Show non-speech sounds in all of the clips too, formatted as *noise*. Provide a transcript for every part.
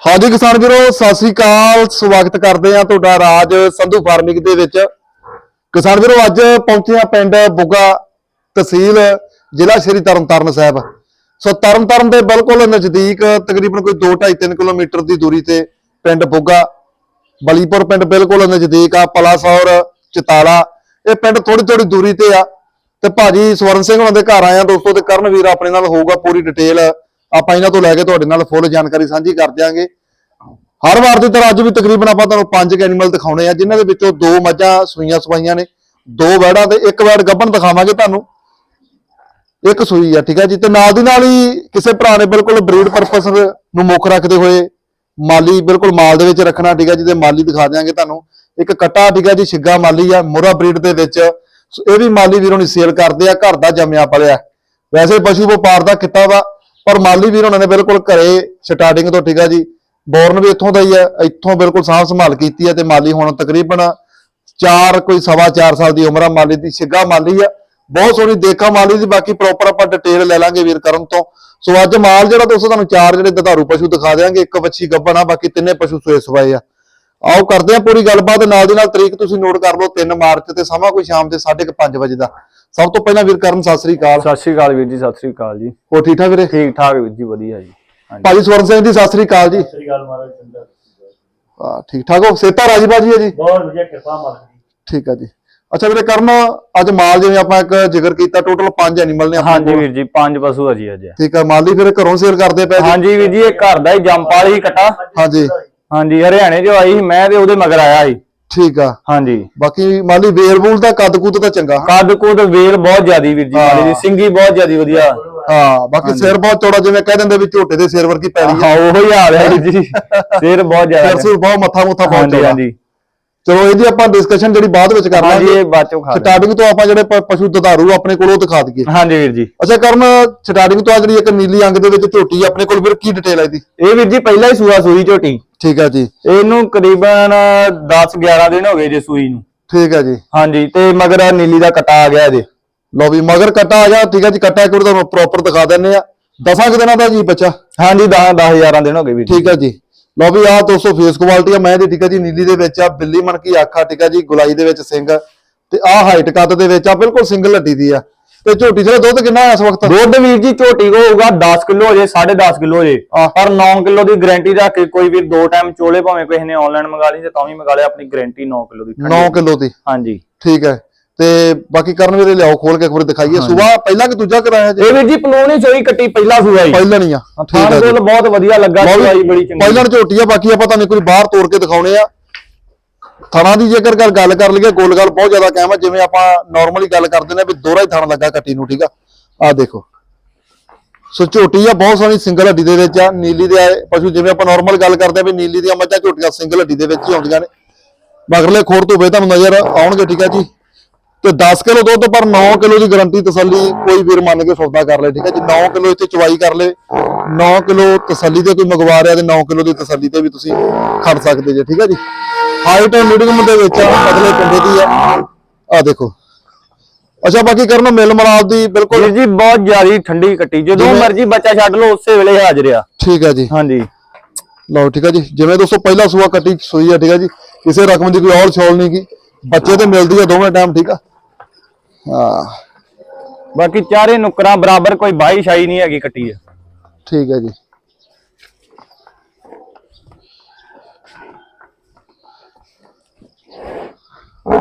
ਹਾਂਜੀ ਕਿਸਾਨ ਵੀਰੋ, ਸਤਿ ਸ੍ਰੀ ਅਕਾਲ। ਸਵਾਗਤ ਕਰਦੇ ਆ ਤੁਹਾਡਾ ਰਾਜ ਸੰਧੂ ਫਾਰਮਿੰਗ ਦੇ ਵਿੱਚ। ਕਿਸਾਨ ਵੀਰੋ, ਅੱਜ ਪਹੁੰਚੇ ਆ ਪਿੰਡ ਬੁੱਗਾ ਤਹਿਸੀਲ, ਜ਼ਿਲ੍ਹਾ ਸ਼੍ਰੀ ਤਰਨਤਾਰਨ ਸਾਹਿਬ। ਸੋ ਤਰਨਤਾਰਨ ਦੇ ਬਿਲਕੁਲ ਨਜ਼ਦੀਕ, ਤਕਰੀਬਨ ਕੋਈ 2.5-3 ਕਿਲੋਮੀਟਰ ਦੀ ਦੂਰੀ ਤੇ ਪਿੰਡ ਬੁੱਗਾ। ਬਲੀਪੁਰ ਪਿੰਡ ਬਿਲਕੁਲ ਨਜ਼ਦੀਕ ਆ, ਪਲਾਸੌਰ, ਚਤਾਲਾ। ਇਹ ਪਿੰਡ ਥੋੜੀ ਥੋੜੀ ਦੂਰੀ ਤੇ ਆ। ਤੇ ਭਾਜੀ ਸਵਰਨ ਸਿੰਘ ਉਹਨਾਂ ਦੇ ਘਰ ਆਇਆ ਦੋਸਤੋ, ਤੇ ਕਰਨਵੀਰ ਆਪਣੇ ਨਾਲ ਹੋਊਗਾ ਪੂਰੀ ਡਿਟੇਲ। ਆਪਾਂ ਇਹਨਾਂ ਤੋਂ ਲੈ ਕੇ ਤੁਹਾਡੇ ਨਾਲ ਫੁੱਲ ਜਾਣਕਾਰੀ ਸਾਂਝੀ ਕਰ ਦਿਆਂਗੇ। ਹਰ ਵਾਰ ਦੀ ਤਰ੍ਹਾਂ ਅੱਜ ਵੀ ਤਕਰੀਬਨ ਆਪਾਂ ਤੁਹਾਨੂੰ ਪੰਜ ਐਨੀਮਲ ਦਿਖਾਉਣੇ ਆ, ਜਿਨ੍ਹਾਂ ਦੇ ਵਿੱਚੋਂ ਦੋ ਮੱਝਾਂ ਸੂਈਆਂ ਸਵਾਈਆਂ ਨੇ, ਦੋ ਵੈੜਾਂ ਤੇ ਇੱਕ ਵੈੜ ਗੱਭਣ ਦਿਖਾਵਾਂਗੇ ਤੁਹਾਨੂੰ। ਇੱਕ ਸੂਈ ਆ, ਠੀਕ ਹੈ ਜੀ? ਤੇ ਨਾਲ ਦੀ ਨਾਲ ਹੀ ਕਿਸੇ ਭਰਾ ਨੇ ਬਿਲਕੁਲ ਬਰੀਡ ਪਰਪਸ ਨੂੰ ਮੁੱਖ ਰੱਖਦੇ ਹੋਏ ਮਾਲੀ ਬਿਲਕੁਲ ਮਾਲ ਦੇ ਵਿੱਚ ਰੱਖਣਾ, ਠੀਕ ਹੈ ਜੀ? ਤੇ ਮਾਲੀ ਦਿਖਾ ਦਿਆਂਗੇ ਤੁਹਾਨੂੰ। ਇੱਕ ਕੱਟਾ, ਠੀਕ ਹੈ ਜੀ? ਛਿੱਗਾ ਮਾਲੀ ਆ, ਮੋਰਾ ਬਰੀਡ ਦੇ ਵਿੱਚ। ਇਹ ਵੀ ਮਾਲੀ ਵੀਰੋਂ ਨੇ ਸੇਲ ਕਰਦੇ ਆ, ਘਰ ਦਾ ਜੰਮਿਆ ਪਲਿਆ। ਵੈਸੇ ਪਸ਼ੂ ਵਪਾਰ ਦਾ ਕਿੱਤਾ ਵਾ ਪਰ ਮਾਲੀ ਵੀਰ ਉਹਨਾਂ ਨੇ ਬਿਲਕੁਲ ਘਰੇ ਸਟਾਰਟਿੰਗ ਤੋਂ ਠੀਕ ਆ ਜੀ। ਬੋਰਨ ਵੀ ਇੱਥੋਂ ਦਾ ਹੀ ਆ, ਇੱਥੋਂ ਬਿਲਕੁਲ ਸਾਂਭ ਸੰਭਾਲ ਕੀਤੀ ਹੈ ਤੇ ਮਾਲੀ ਹੁਣ ਤਕਰੀਬਨ 4 ਕੋਈ ਸਵਾ 4 ਸਾਲ ਦੀ ਉਮਰ ਆ ਮਾਲੀ ਦੀ, ਸਿੱਗਾ ਮਾਲੀ ਆ। ਬਹੁਤ ਸੋਹਣੀ ਦੇਖਾ ਮਾਲੀ ਦੀ, ਬਾਕੀ ਪ੍ਰੋਪਰ ਆਪਾਂ ਡਿਟੇਲ ਲੈ ਲਾਂਗੇ ਵੀਰ ਕਰਨ ਤੋਂ। ਸੋ ਅੱਜ ਮਾਲ ਜਿਹੜਾ ਦੋਸਤੋ ਤੁਹਾਨੂੰ ਚਾਰ ਜਿਹੜੇ ਦਧਾਰੂ ਪਸ਼ੂ ਦਿਖਾ ਦੇਵਾਂਗੇ ਇੱਕ ਵੱਛੀ ਗੱਭਣ ਆ, ਬਾਕੀ ਤਿੰਨੇ ਪਸ਼ੂ ਸੋਏ ਸਵਾਏ ਆ। ਆਓ ਕਰਦੇ ਆ ਪੂਰੀ ਗੱਲਬਾਤ, ਨਾਲ ਦੀ ਨਾਲ ਤਰੀਕ ਤੁਸੀਂ ਨੋਟ ਕਰ ਲਓ 3 ਮਾਰਚ ਤੇ ਸਮਾਂ ਕੋਈ ਸ਼ਾਮ ਦੇ 5:30 ਵਜੇ ਦਾ। ਸਭ ਤੋਂ ਪਹਿਲਾਂ ਵੀਰ ਕਰਨ ਸਤਿ ਸ੍ਰੀ ਅਕਾਲ। ਸਤਿ ਸ਼੍ਰੀ ਅਕਾਲ ਵੀਰ ਜੀ ਸਤਿ ਸ਼੍ਰੀ ਅਕਾਲ ਜੀ। ਹੋਰ ਠੀਕ ਠਾਕ ਵੀਰੇ? ਠੀਕ ਠਾਕ ਵੀਰ ਜੀ ਵਧੀਆ ਜੀ। ਭਾਜੀ ਸਵਰਨ ਸਿੰਘ ਜੀ ਸਤਿ ਸ੍ਰੀ ਅਕਾਲ ਜੀ। ਸ੍ਰੀ ਅਕਾਲ ਮਹਾਰਾਜ ਚੰਦਰ ਹਾਂ ਠੀਕ ਠਾਕ ਹੋ? ਸੇਤਾ ਰਾਜੀ ਬਾਜੀ ਹੈ ਜੀ? ਬਹੁਤ ਵਧੀਆ ਕਿਰਪਾ ਮਾਲਕ ਦੀ। ਠੀਕ ਆ ਜੀ। ਅੱਛਾ ਵੀਰੇ ਕਰਨ ਅੱਜ ਮਾਲ ਜਿਵੇਂ ਆਪਾਂ ਇੱਕ ਜ਼ਿਕਰ ਕੀਤਾ ਟੋਟਲ 5 ਐਨੀਮਲ ਨੇ ਹਾਂਜੀ। ਵੀਰ ਜੀ ਪੰਜ ਪਸ਼ੂ ਆ ਜੀ ਅੱਜ। ਠੀਕ ਆ ਮਾਲੀ ਫਿਰ ਘਰੋਂ ਸੇਲ ਕਰਦੇ ਪਏ ਜੀ? ਹਾਂਜੀ ਵੀਰ ਜੀ ਇਹ ਘਰ ਦਾ ਹੀ ਜੰਪਾਲ ਹੀ ਕਟਾ। ਹਾਂਜੀ। ਹਾਂਜੀ ਹਰਿਆਣੇ ਜੋ ਆਈ ਸੀ ਮੈਂ ਤੇ ਉਹਦੇ ਮਗਰ ਆਇਆ ਸੀ। ਠੀਕ ਆ। ਹਾਂਜੀ। ਬਾਕੀ ਮਾਲੀ ਵੇਰਬੂਲ ਦਾ ਕੱਦ ਕੁੱਦ ਤਾਂ ਚੰਗਾ ਕੱਦ ਕੁੱਦ ਵੇਲ ਬਹੁਤ ਜ਼ਿਆਦੀ ਵੀਰ ਜੀ ਮਾਲੀ ਦੀ ਸਿੰਗੀ ਬਹੁਤ ਜ਼ਿਆਦੀ ਵਧੀਆ। ਹਾਂ ਬਾਕੀ ਸਿਰ ਬਹੁਤ ਚੌੜਾ ਜਿਵੇਂ ਕਹਿ ਦਿੰਦੇ ਵੀ ਝੋਟੇ ਦੇ ਸਿਰ ਵਰਗੀ ਪੈੜੀ ਹਾਂ ਉਹੋ ਹੀ ਹਾਲ ਹੈ ਵੀਰ ਜੀ। *laughs* ਸਿਰ ਬਹੁਤ ਸਿਰ ਜ਼ਿਆਦਾ ਸੁਰ ਬਹੁਤ ਮੱਥਾ ਮੁੱਥਾ ਬਹੁਤ ਚੌੜਾ। ਹਾਂਜੀ। ਚਲੋ ਇਹਦੀ ਆਪਾਂ ਡਿਸਕਸ਼ਨ ਜਿਹੜੀ ਬਾਅਦ ਵਿੱਚ ਕਰ ਹਾਂਜੀ ਲਾਂਗੇ। ਇਹ ਬਾਚੋ ਖਾ ਲਿਆ। ਸਟਾਰਟਿੰਗ ਤੋਂ ਆਪਾਂ ਜਿਹੜੇ ਪ- ਪਸ਼ੂ ਦੁਧਾਰੂ ਆਪਣੇ ਕੋਲੋਂ ਦਿਖਾ ਦਈਏ। ਹਾਂਜੀ ਵੀਰ ਜੀ। ਅੱਛਾ ਕਰਨ ਸਟਾਰਟਿੰਗ ਤੋਂ ਆ ਜਿਹੜੀ ਇੱਕ ਨੀਲੀ ਅੰਗ ਦੇ ਵਿੱਚ ਝੋਟੀ ਆਪਣੇ ਕੋਲ ਫਿਰ ਕੀ ਡਿਟੇਲ ਹੈ ਇਹਦੀ? ਇਹ ਵੀਰ ਜੀ ਪਹਿਲਾਂ ਹੀ ਸੂਆ ਸੂਈ ਝੋਟੀ। ਠੀਕ ਆ ਜੀ। ਇਹਨੂੰ ਕਰੀਬਨ 10 11 ਦਿਨ ਹੋ ਗਏ ਜੇ ਸੂਈ ਨੂੰ। ਠੀਕ ਆ ਜੀ। ਹਾਂਜੀ ਤੇ ਮਗਰ ਆਹ ਨੀਲੀ ਦਾ ਕਟਾ ਆ ਗਿਆ ਇਹਦੇ। ਲਓ ਵੀ ਮਗਰ ਕੱਟਾ ਆ ਜਾ ਠੀਕ ਆ ਜੀ ਕੱਟਾ ਇੱਕ ਵਾਰ ਤੁਹਾਨੂੰ ਪ੍ਰੋਪਰ ਦਿਖਾ ਦਿੰਨੇ ਆ। ਦਸਾਂ ਕੁ ਦਿਨਾਂ ਦਾ ਜੀ ਬੱਚਾ। ਹਾਂਜੀ 10 10000 ਦਿਨ ਹੋ ਗਏ ਵੀਰ ਜੀ। ਠੀਕ ਆ ਜੀ। ਲਓ ਵੀ ਆਹ ਦੋਸਤੋ ਫੇਸ ਕੁਆਲਿਟੀ ਆ ਮੈਂ ਦੀ ਠੀਕ ਆ ਜੀ ਨੀਲੀ ਦੇ ਵਿੱਚ ਆ ਬਿੱਲੀ ਮਣ ਕੀ ਅੱਖਾਂ ਠੀਕ ਆ ਜੀ ਗੁਲਾਈ ਦੇ ਵਿੱਚ ਸਿੰਘ। ਤੇ ਆਹ ਹਾਈਟ ਕੱਦ ਦੇ ਵਿੱਚ ਆ ਬਿਲਕੁਲ ਸਿੰਗਲ ਹੱਡੀ ਦੀ ਆ। ਤੇ ਝੋਟੀ ਜਿਹੜਾ ਦੁੱਧ ਕਿੰਨਾ ਆ ਇਸ ਵਕਤ? ਦੁੱਧ ਵੀਰ ਜੀ ਝੋਟੀ ਕੋ ਹੋਊਗਾ 10 ਕਿਲੋ ਹੋ ਜੇ 10.5 ਕਿਲੋ ਹੋ ਜੇ। ਪਰ 9 ਕਿਲੋ ਦੀ ਗਾਰੰਟੀ ਰੱਖ ਕੇ ਕੋਈ ਵੀ ਦੋ ਟਾਈਮ ਚੋਲੇ ਭਾਵੇਂ ਕਿਸੇ ਨੇ ਆਨਲਾਈਨ ਮੰਗਾ ਲਈ ਤੇ ਤਾਂ ਵੀ ਮੰਗਾ ਲਿਆ ਆਪਣੀ ਗਾਰੰਟੀ 9 ਕਿਲੋ ਦੀ। 9 ਕਿਲੋ ਦੀ। ਹਾਂਜੀ। ਠੀਕ ਹੈ। ਤੇ ਬਾਕੀ ਕਰਨ ਵੀਰੇ ਲਿਆਓ ਖੋਲ ਕੇ ਇੱਕ ਵਾਰ ਦਿਖਾਈਏ। ਸੁਬਾ ਪਹਿਲਾਂ ਕਿ ਦੂਜਾ ਕਰਾਇਆ ਜੀ? ਇਹ ਵੀਰ ਜੀ ਪਲੂਣੀ ਚੋਈ ਕੱਟੀ ਪਹਿਲਾ ਸੂਆ ਹੀ ਪਹਿਲਾਂ ਨਹੀਂ ਆ। ਠੀਕ ਹੈ ਜੀ। ਬਹੁਤ ਵਧੀਆ ਲੱਗਾ ਵੀ ਚਵਾਈ ਬੜੀ ਚੰਗੀ। ਪਹਿਲਾਂ ਝੋਟੀ ਆ ਬਾਕੀ ਆਪਾਂ ਤੁਹਾਨੂੰ ਕੋਈ ਬਾਹਰ ਤੋੜ ਕੇ ਦਿਖਾਉਣੇ ਆ। ਥਣਾ ਦੀ ਜੇਕਰ ਗੱਲ ਕਰ ਲਈਏ ਗੋਲ ਗੱਲ ਬਹੁਤ ਜ਼ਿਆਦਾ ਕਾਇਮ ਆ ਜਿਵੇਂ ਆਪਾਂ ਨਾਰਮਲੀ ਗੱਲ ਕਰਦੇ ਨੇ ਵੀ ਦੋਹਰਾ ਹੀ ਥਣ ਲੱਗਾ ਕੱਟੀ ਨੂੰ ਠੀਕ ਆ? ਆ ਦੇਖੋ। ਸੋ ਝੋਟੀ ਆ ਬਹੁਤ ਸੋਹਣੀ ਸਿੰਗਲ ਹੱਡੀ ਦੇ ਵਿੱਚ ਆ ਨੀਲੀ ਦੇ ਆਏ ਪਸ਼ੂ ਜਿਵੇਂ ਆਪਾਂ ਨਾਰਮਲ ਗੱਲ ਕਰਦੇ ਆ ਵੀ ਨੀਲੀ ਦੀਆਂ ਮੱਝਾਂ ਝੋਟੀਆਂ ਸਿੰਗਲ ਹੱਡੀ ਦੇ ਵਿੱਚ ਹੀ ਆਉਂਦੀਆਂ ਨੇ। ਮਗਰਲੇ ਖੋਰ ਤੋਂ ਤੁਹਾਨੂੰ ਨਜ਼ਰ ਆਉਣਗੇ ਠੀਕ ਆ ਜੀ। ਤੇ 10 ਕਿਲੋ ਦੁੱਧ ਪਰ 9 ਕਿਲੋ ਦੀ ਗਾਰੰਟੀ ਤਸੱਲੀ ਕੋਈ ਵੀਰ ਮੰਨ ਕੇ ਸੌਦਾ ਕਰ ਲੈ ਠੀਕ ਹੈ ਜੀ? 9 ਕਿਲੋ ਇੱਥੇ ਚਵਾਈ ਕਰ ਲੈ। 9 ਕਿਲੋ ਤਸੱਲੀ ਤੇ ਕੋਈ ਮੰਗਵਾ ਰਿਹਾ ਤੇ 9 ਕਿਲੋ ਦੀ ਤਸੱਲੀ ਤੇ ਵੀ ਤੁਸੀਂ ਖੜ ਸਕਦੇ ਜੇ ਠੀਕ ਹੈ ਜੀ? ਹਾਈਟ ਮੀਡੀਅਮ ਦੇ ਵਿੱਚ ਆ ਪਤਲੇ ਪਿੰਡੇ ਦੀ ਆ। ਆ ਦੇਖੋ। ਅੱਛਾ ਬਾਕੀ ਕਰਨ ਮਿਲ ਮਲਾਪ ਦੀ ਬਿਲਕੁਲ ਜੀ ਬਹੁਤ ਜ਼ਿਆਦੀ ਠੰਡੀ ਕੱਟੀ। ਜਦੋਂ ਮਰਜ਼ੀ ਬੱਚਾ ਛੱਡ ਲਓ ਉਸੇ ਵੇਲੇ ਹਾਜ਼ਰ ਆ। ਠੀਕ ਹੈ ਜੀ। ਹਾਂਜੀ। ਲਓ ਠੀਕ ਹੈ ਜੀ। ਜਿਵੇਂ ਦੋਸਤੋ ਪਹਿਲਾ ਸੂਆ ਕੱਟੀ ਸੂਈ ਹੈ ਠੀਕ ਹੈ ਜੀ। ਕਿਸੇ ਰਕਮ ਦੀ ਕੋਈ ਔਲ ਛੋਲ ਨਹੀਂ ਕੀ ਬੱਚੇ ਤੇ ਮਿਲਦੀ ਆ ਦੋਵੇਂ ਟਾਈਮ ਠੀਕ ਆ। ਹਾਂ। ਬਾਕੀ ਚਾਰੇ ਨੁਕਰਾਂ ਬਰਾਬਰ ਕੋਈ ਬਾਈ ਸ਼ਾਈ ਨਹੀਂ ਹੈਗੀ ਕੱਟੀ ਆ। ਠੀਕ ਹੈ ਜੀ।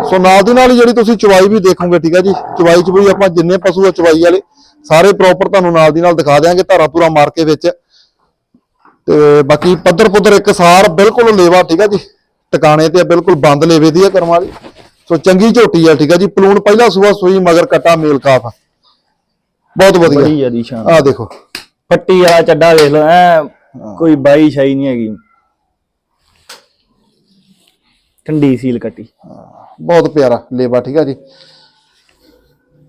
ਸੋ ਨਾਲ ਦੀ ਨਾਲ ਜਿਹੜੀ ਤੁਸੀਂ ਚਵਾਈ ਵੀ ਦੇਖੋਗੇ ਠੀਕ ਹੈ ਜੀ? ਚਵਾਈ ਚ ਵੀ ਆਪਾਂ ਜਿੰਨੇ ਪਸ਼ੂ ਆ ਚਵਾਈ ਵਾਲੇ ਸਾਰੇ ਪ੍ਰੋਪਰ ਤੁਹਾਨੂੰ ਨਾਲ ਦੀ ਨਾਲ ਦਿਖਾ ਦਿਆਂਗੇ ਧਾਰਾ ਪੂਰਾ ਮਾਰ ਕੇ ਵਿੱਚ। ਤੇ ਬਾਕੀ ਪੱਧਰ ਪੁੱਧਰ ਇੱਕ ਸਾਰ ਬਿਲਕੁਲ ਲੇਵਾ ਠੀਕ ਹੈ ਜੀ? ਟਿਕਾਣੇ ਤੇ ਬਿਲਕੁਲ ਬੰਦ ਲੇਵੇ ਦੀ ਆ ਕਰਮ ਵਾਲੀ। ਸੋ ਚੰਗੀ ਝੋਟੀ ਆ ਠੀਕ ਹੈ ਜੀ। ਪਲੂਣ ਪਹਿਲਾ ਸੂਆ ਸੂਈ ਮਗਰ ਕਟਾ ਮੇਲ ਕਾਫ ਆ। ਬਹੁਤ ਬੜੀ ਵਧੀਆ ਜ਼ਿਆਦੀ ਸ਼ਾਨ। ਆ ਦੇਖੋ। ਪੱਟੀ ਵਾਲਾ ਚੱਡਾ ਵੇਖ ਲਓ ਐ ਕੋਈ ਬਾਈ ਸ਼ਾਈ ਨਹੀਂ ਹੈਗੀ। ਠੰਡੀ ਸੀਲ ਕੱਟੀ। ਬਹੁਤ ਪਿਆਰਾ ਲੇਵਾ ਠੀਕ ਆ ਜੀ।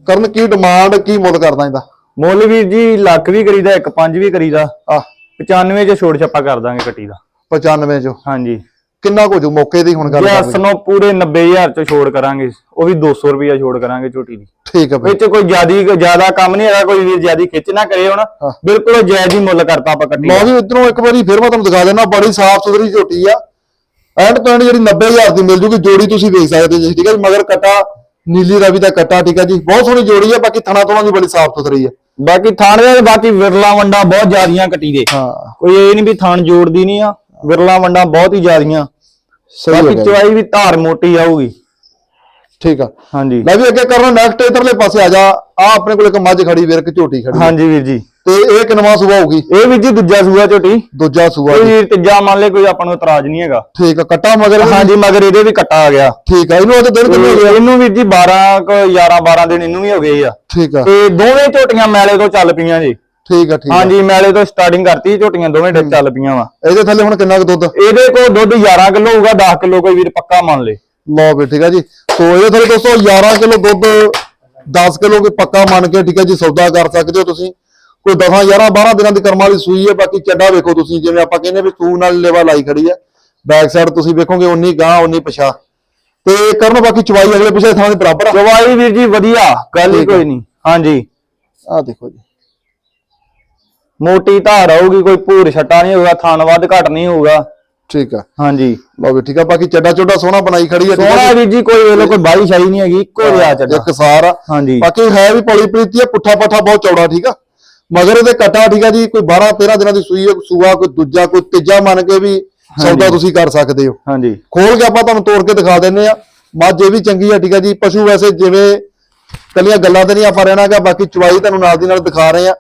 ਕਰਨ ਕੀ ਡਿਮਾਂਡ ਕੀ ਮੁੱਲ ਕਰਦਾ ਇਹਦਾ? ਮੁੱਲ ਵੀਰ ਜੀ ਲੱਖ ਵੀ ਕਰੀਦਾ ਇੱਕ ਪੰਜ ਵੀ ਕਰੀਦਾ। ਆ 95 ਚ ਛੋੜ ਛੱਪਾ ਕਰ ਦਾਂਗੇ ਕੱਟੀ ਦਾ। 95 ਚੋਂ। ਹਾਂਜੀ। ਕਿੰਨਾ ਕੁ ਜੋ ਮੌਕੇ ਦੀ ਹੁਣ ਗੱਲ ਕਰ ਯਸ ਨੂੰ ਪੂਰੇ 90000 ਚ ਛੋੜ ਕਰਾਂਗੇ। ਉਹ ਵੀ 200 ਰੁਪਿਆ ਛੋੜ ਕਰਾਂਗੇ ਝੋਟੀ ਦੀ। ਠੀਕ ਬਈ। ਵਿੱਚ ਕੋਈ ਜਿਆਦੀ ਜ਼ਿਆਦਾ ਕੰਮ ਨਹੀਂ ਹੈਗਾ ਕੋਈ ਵੀਰ ਜਿਆਦੀ ਖਿੱਚ ਨਾ ਕਰੇ ਹੁਣ। ਬਿਲਕੁਲ ਜਾਇਜ਼ ਹੀ ਮੁੱਲ ਕਰਤਾ ਆਪਾਂ ਕੱਟੀ ਲਓ ਵੀ ਇਧਰੋਂ ਇੱਕ ਵਾਰੀ ਫਿਰ ਮੈਂ ਤੁਹਾਨੂੰ ਦਿਖਾ ਦੇਣਾ ਬੜੀ ਸਾਫ਼ ਸੁਥਰੀ ਝੋਟੀ ਆ। ਐਂਡ end ਜਿਹੜੀ 90000 ਦੀ ਮਿਲ ਜੂਗੀ ਜੋੜੀ ਤੁਸੀਂ ਵੇਖ ਸਕਦੇ ਜੀ ਠੀਕ ਹੈ ਮਗਰ ਕਟਾ ਨੀਲੀ ਰਵੀ ਦਾ ਕਟਾ ਠੀਕ ਹੈ ਜੀ। ਬਹੁਤ ਸੋਹਣੀ ਜੋੜੀ ਆ ਬਾਕੀ ਥਣਾ ਥੋਣਾ ਦੀ ਬੜੀ ਸਾਫ਼ ਸੁਥਰੀ ਆ। ਬਾਕੀ ਥਾਣ ਦੇ ਬਾਕੀ ਵਿਰਲਾ ਵੰਡਾ ਬਹੁਤ ਜ਼ਿਆਦੀਆਂ ਕੱਟੀ ਦੇ। ਹਾਂ। ਕੋਈ ਇਹ ਨਹੀਂ ਵੀ ਥਾਣ ਜੋੜਦੀ ਨਹੀਂ ਆ। ਵਿਰਲਾ ਵੰਡਾ ਬਹੁਤ ਹੀ ਜ਼ਿਆਦੀਆਂ। ਸਹੀ ਹੋ ਬਾਕੀ ਗਿਆ ਜੀ। ਚਵਾਈ ਵੀ ਧਾਰ ਮੋਟੀ ਆਊਗੀ। ਠੀਕ ਆ। ਹਾਂਜੀ। ਲੈ ਵੀ ਅੱਗੇ ਕਰਨਾ ਨੈਕਸਟ ਇਧਰਲੇ ਪਾਸੇ ਆ ਜਾ। ਆ ਆਪਣੇ ਕੋਲ ਇੱਕ ਮੱਝ ਖੜੀ ਵੀਰ ਇੱਕ ਝੋਟੀ ਖੜੀ। ਹਾਂਜੀ ਵੀਰ ਜੀ। ਤੇ ਇਹ ਕਿਨਵਾ ਸੁਭਾ ਹੋਊਗੀ? ਇਹ ਵੀਰ ਜੀ ਦੂਜਾ ਸੂਆ ਝੋਟੀ। ਦੂਜਾ ਸੂਆ ਕੋਈ ਜੀ। ਵੀਰ ਤੀਜਾ ਮੰਨ ਲੈ ਕੋਈ ਆਪਾਂ ਨੂੰ ਇਤਰਾਜ਼ ਨਹੀਂ ਹੈਗਾ। ਠੀਕ ਆ ਕੱਟਾ ਮਗਰ ਵੀ- ਹਾਂਜੀ ਮਗਰ ਇਹਦੇ ਵੀ ਕੱਟਾ ਆ ਗਿਆ। ਠੀਕ ਆ ਇਹਨੂੰ ਉਹਦੇ ਦਿਨ ਕਿੰਨੇ ਹੋ ਗਏ ਇਹਨੂੰ ਵੀਰ ਜੀ 12 ਕ 11 12 ਦਿਨ ਇਹਨੂੰ ਵੀ ਹੋ ਗਏ ਆ। ਠੀਕ ਆ। ਤੇ ਦੋਵੇਂ ਝੋਟੀਆਂ ਮੈਲੇ ਤੋਂ ਚੱਲ ਪਈਆਂ ਜੀ। ਠੀਕ ਆ ਠੀਕ ਆ। ਹਾਂਜੀ ਮੈਲੇ ਤੋਂ ਸਟਾਰਟਿੰਗ ਕਰਤੀ ਝੋਟੀਆਂ ਦੋਵੇਂ ਡ- ਚੱਲ ਪਈਆਂ ਵਾ। ਇਹਦੇ ਥੱਲੇ ਹੁਣ ਕਿੰਨਾ ਕੁ ਦੁੱਧ? ਇਹਦੇ ਕੋਲ ਦੁੱਧ 11 ਕਿਲੋ ਹੋਊਗਾ 10 ਕਿਲੋ ਕੋਈ ਵੀਰ ਪੱਕਾ ਮੰਨ ਲੇ। ਲਓ ਵੀ ਠੀਕ ਆ ਜੀ। ਸੋ ਇਹਦੇ ਥੱਲੇ ਦੋਸਤੋ 11 ਕਿਲੋ ਦੁੱਧ 10 ਕਿਲੋ ਕੋਈ ਪੱਕਾ ਮੰਨ ਕੇ ਠੀਕ ਆ ਜੀ ਸੌਦਾ ਕਰ ਸਕਦੇ ਹੋ ਤੁਸੀਂ। ਕੋਈ 10 11 12 ਦਿਨਾਂ ਦੀ ਕਰਮ ਵਾਲੀ ਸੂਈ ਹੈ ਬਾਕੀ ਚੱਡਾ ਵੇਖੋ ਤੁਸੀਂ ਜਿਵੇਂ ਆਪਾਂ ਕਹਿੰਦੇ ਵੀ ਸੂ ਨਾਲ ਲੇਵਾ ਲਾਈ ਖੜੀ ਹੈ ਬੈਕ ਸਾਈਡ ਤੁਸੀਂ ਵੇਖੋਗੇ ਉਨੀ ਗਾਂ ਉਨੀ ਪਛਾ। ਤੇ ਕਰਨ ਬਾਕੀ ਚਵਾਈ ਅਗਲੇ ਪਿਛਲੇ ਥਾਂ ਦੇ ਬਰਾਬਰ ਆ। ਦਵਾਈ ਵੀਰ ਜੀ ਵਧੀਆ ਗੱਲ ਹੀ ਆ। ਕੋਈ ਨਹੀਂ। ਹਾਂਜੀ। ਆਹ ਦੇਖੋ ਜੀ। ਮੋਟੀ ਧਾਰ ਆਊਗੀ ਕੋਈ ਭੂਰ ਛੱਟਾ ਨਹੀਂ ਹੋਊਗਾ ਥਣ ਵੱਧ ਘਟ ਨਹੀਂ ਹੋਊਗਾ। ਠੀਕ ਆ। ਹਾਂਜੀ। ਲਓ ਵੀ ਠੀਕ ਆ ਬਾਕੀ ਚੱਡਾ ਚੋਡਾ ਸੋਹਣਾ ਬਣਾਈ ਖੜੀ ਹੈ ਠੀਕ ਆ ਸੋਹਣਾ ਜੀ? ਵੀਰ ਜੀ ਕੋਈ ਵੇਲੇ ਕੋਈ ਬਾਈ ਸ਼ਾਈ ਨਹੀਂ ਹੈਗੀ ਇੱਕੋ ਜਿਹਾ ਚੱਡਾ। ਇੱਕ ਸਾਰ ਆ। ਹਾਂਜੀ। ਬਾਕੀ ਹੈ ਵੀ ਪੌਲੀ ਪ੍ਰੀਤੀ ਹੈ ਪੁੱਠਾ ਪੱਠਾ ਬਹੁਤ ਚੌੜਾ ਠੀਕ ਆ। ਮਗਰ ਇਹਦੇ ਕਟਾ ਠੀਕ ਆ ਜੀ ਕੋਈ 12 13 ਦਿਨਾਂ ਦੀ ਸੂਈ ਸੂਆ ਕੋਈ ਦੂਜਾ ਕੋਈ ਤੀਜਾ ਮੰਨ ਕੇ ਵੀ ਸੌਦਾ ਤੁਸੀਂ ਕਰ ਸਕਦੇ ਹੋ। ਹਾਂਜੀ। ਖੋਲ ਕੇ ਆਪਾਂ ਤੁਹਾਨੂੰ ਤੋੜ ਕੇ ਦਿਖਾ ਦਿੰਨੇ ਆ। ਮੱਝ ਇਹ ਵੀ ਚੰਗੀ ਆ ਠੀਕ ਆ ਜੀ। ਪਸ਼ੂ ਵੈਸੇ ਜਿਵੇਂ ਕੱਲੀਆਂ ਗੱਲਾਂ ਤੇ ਨਹੀਂ ਆਪਾਂ ਰਹਿਣਾਗਾ ਬਾਕੀ ਚਵਾਈ ਤੁਹਾਨੂੰ ਨਾਲ ਦੀ ਨਾਲ ਦਿਖਾ ਰਹੇ ਆ।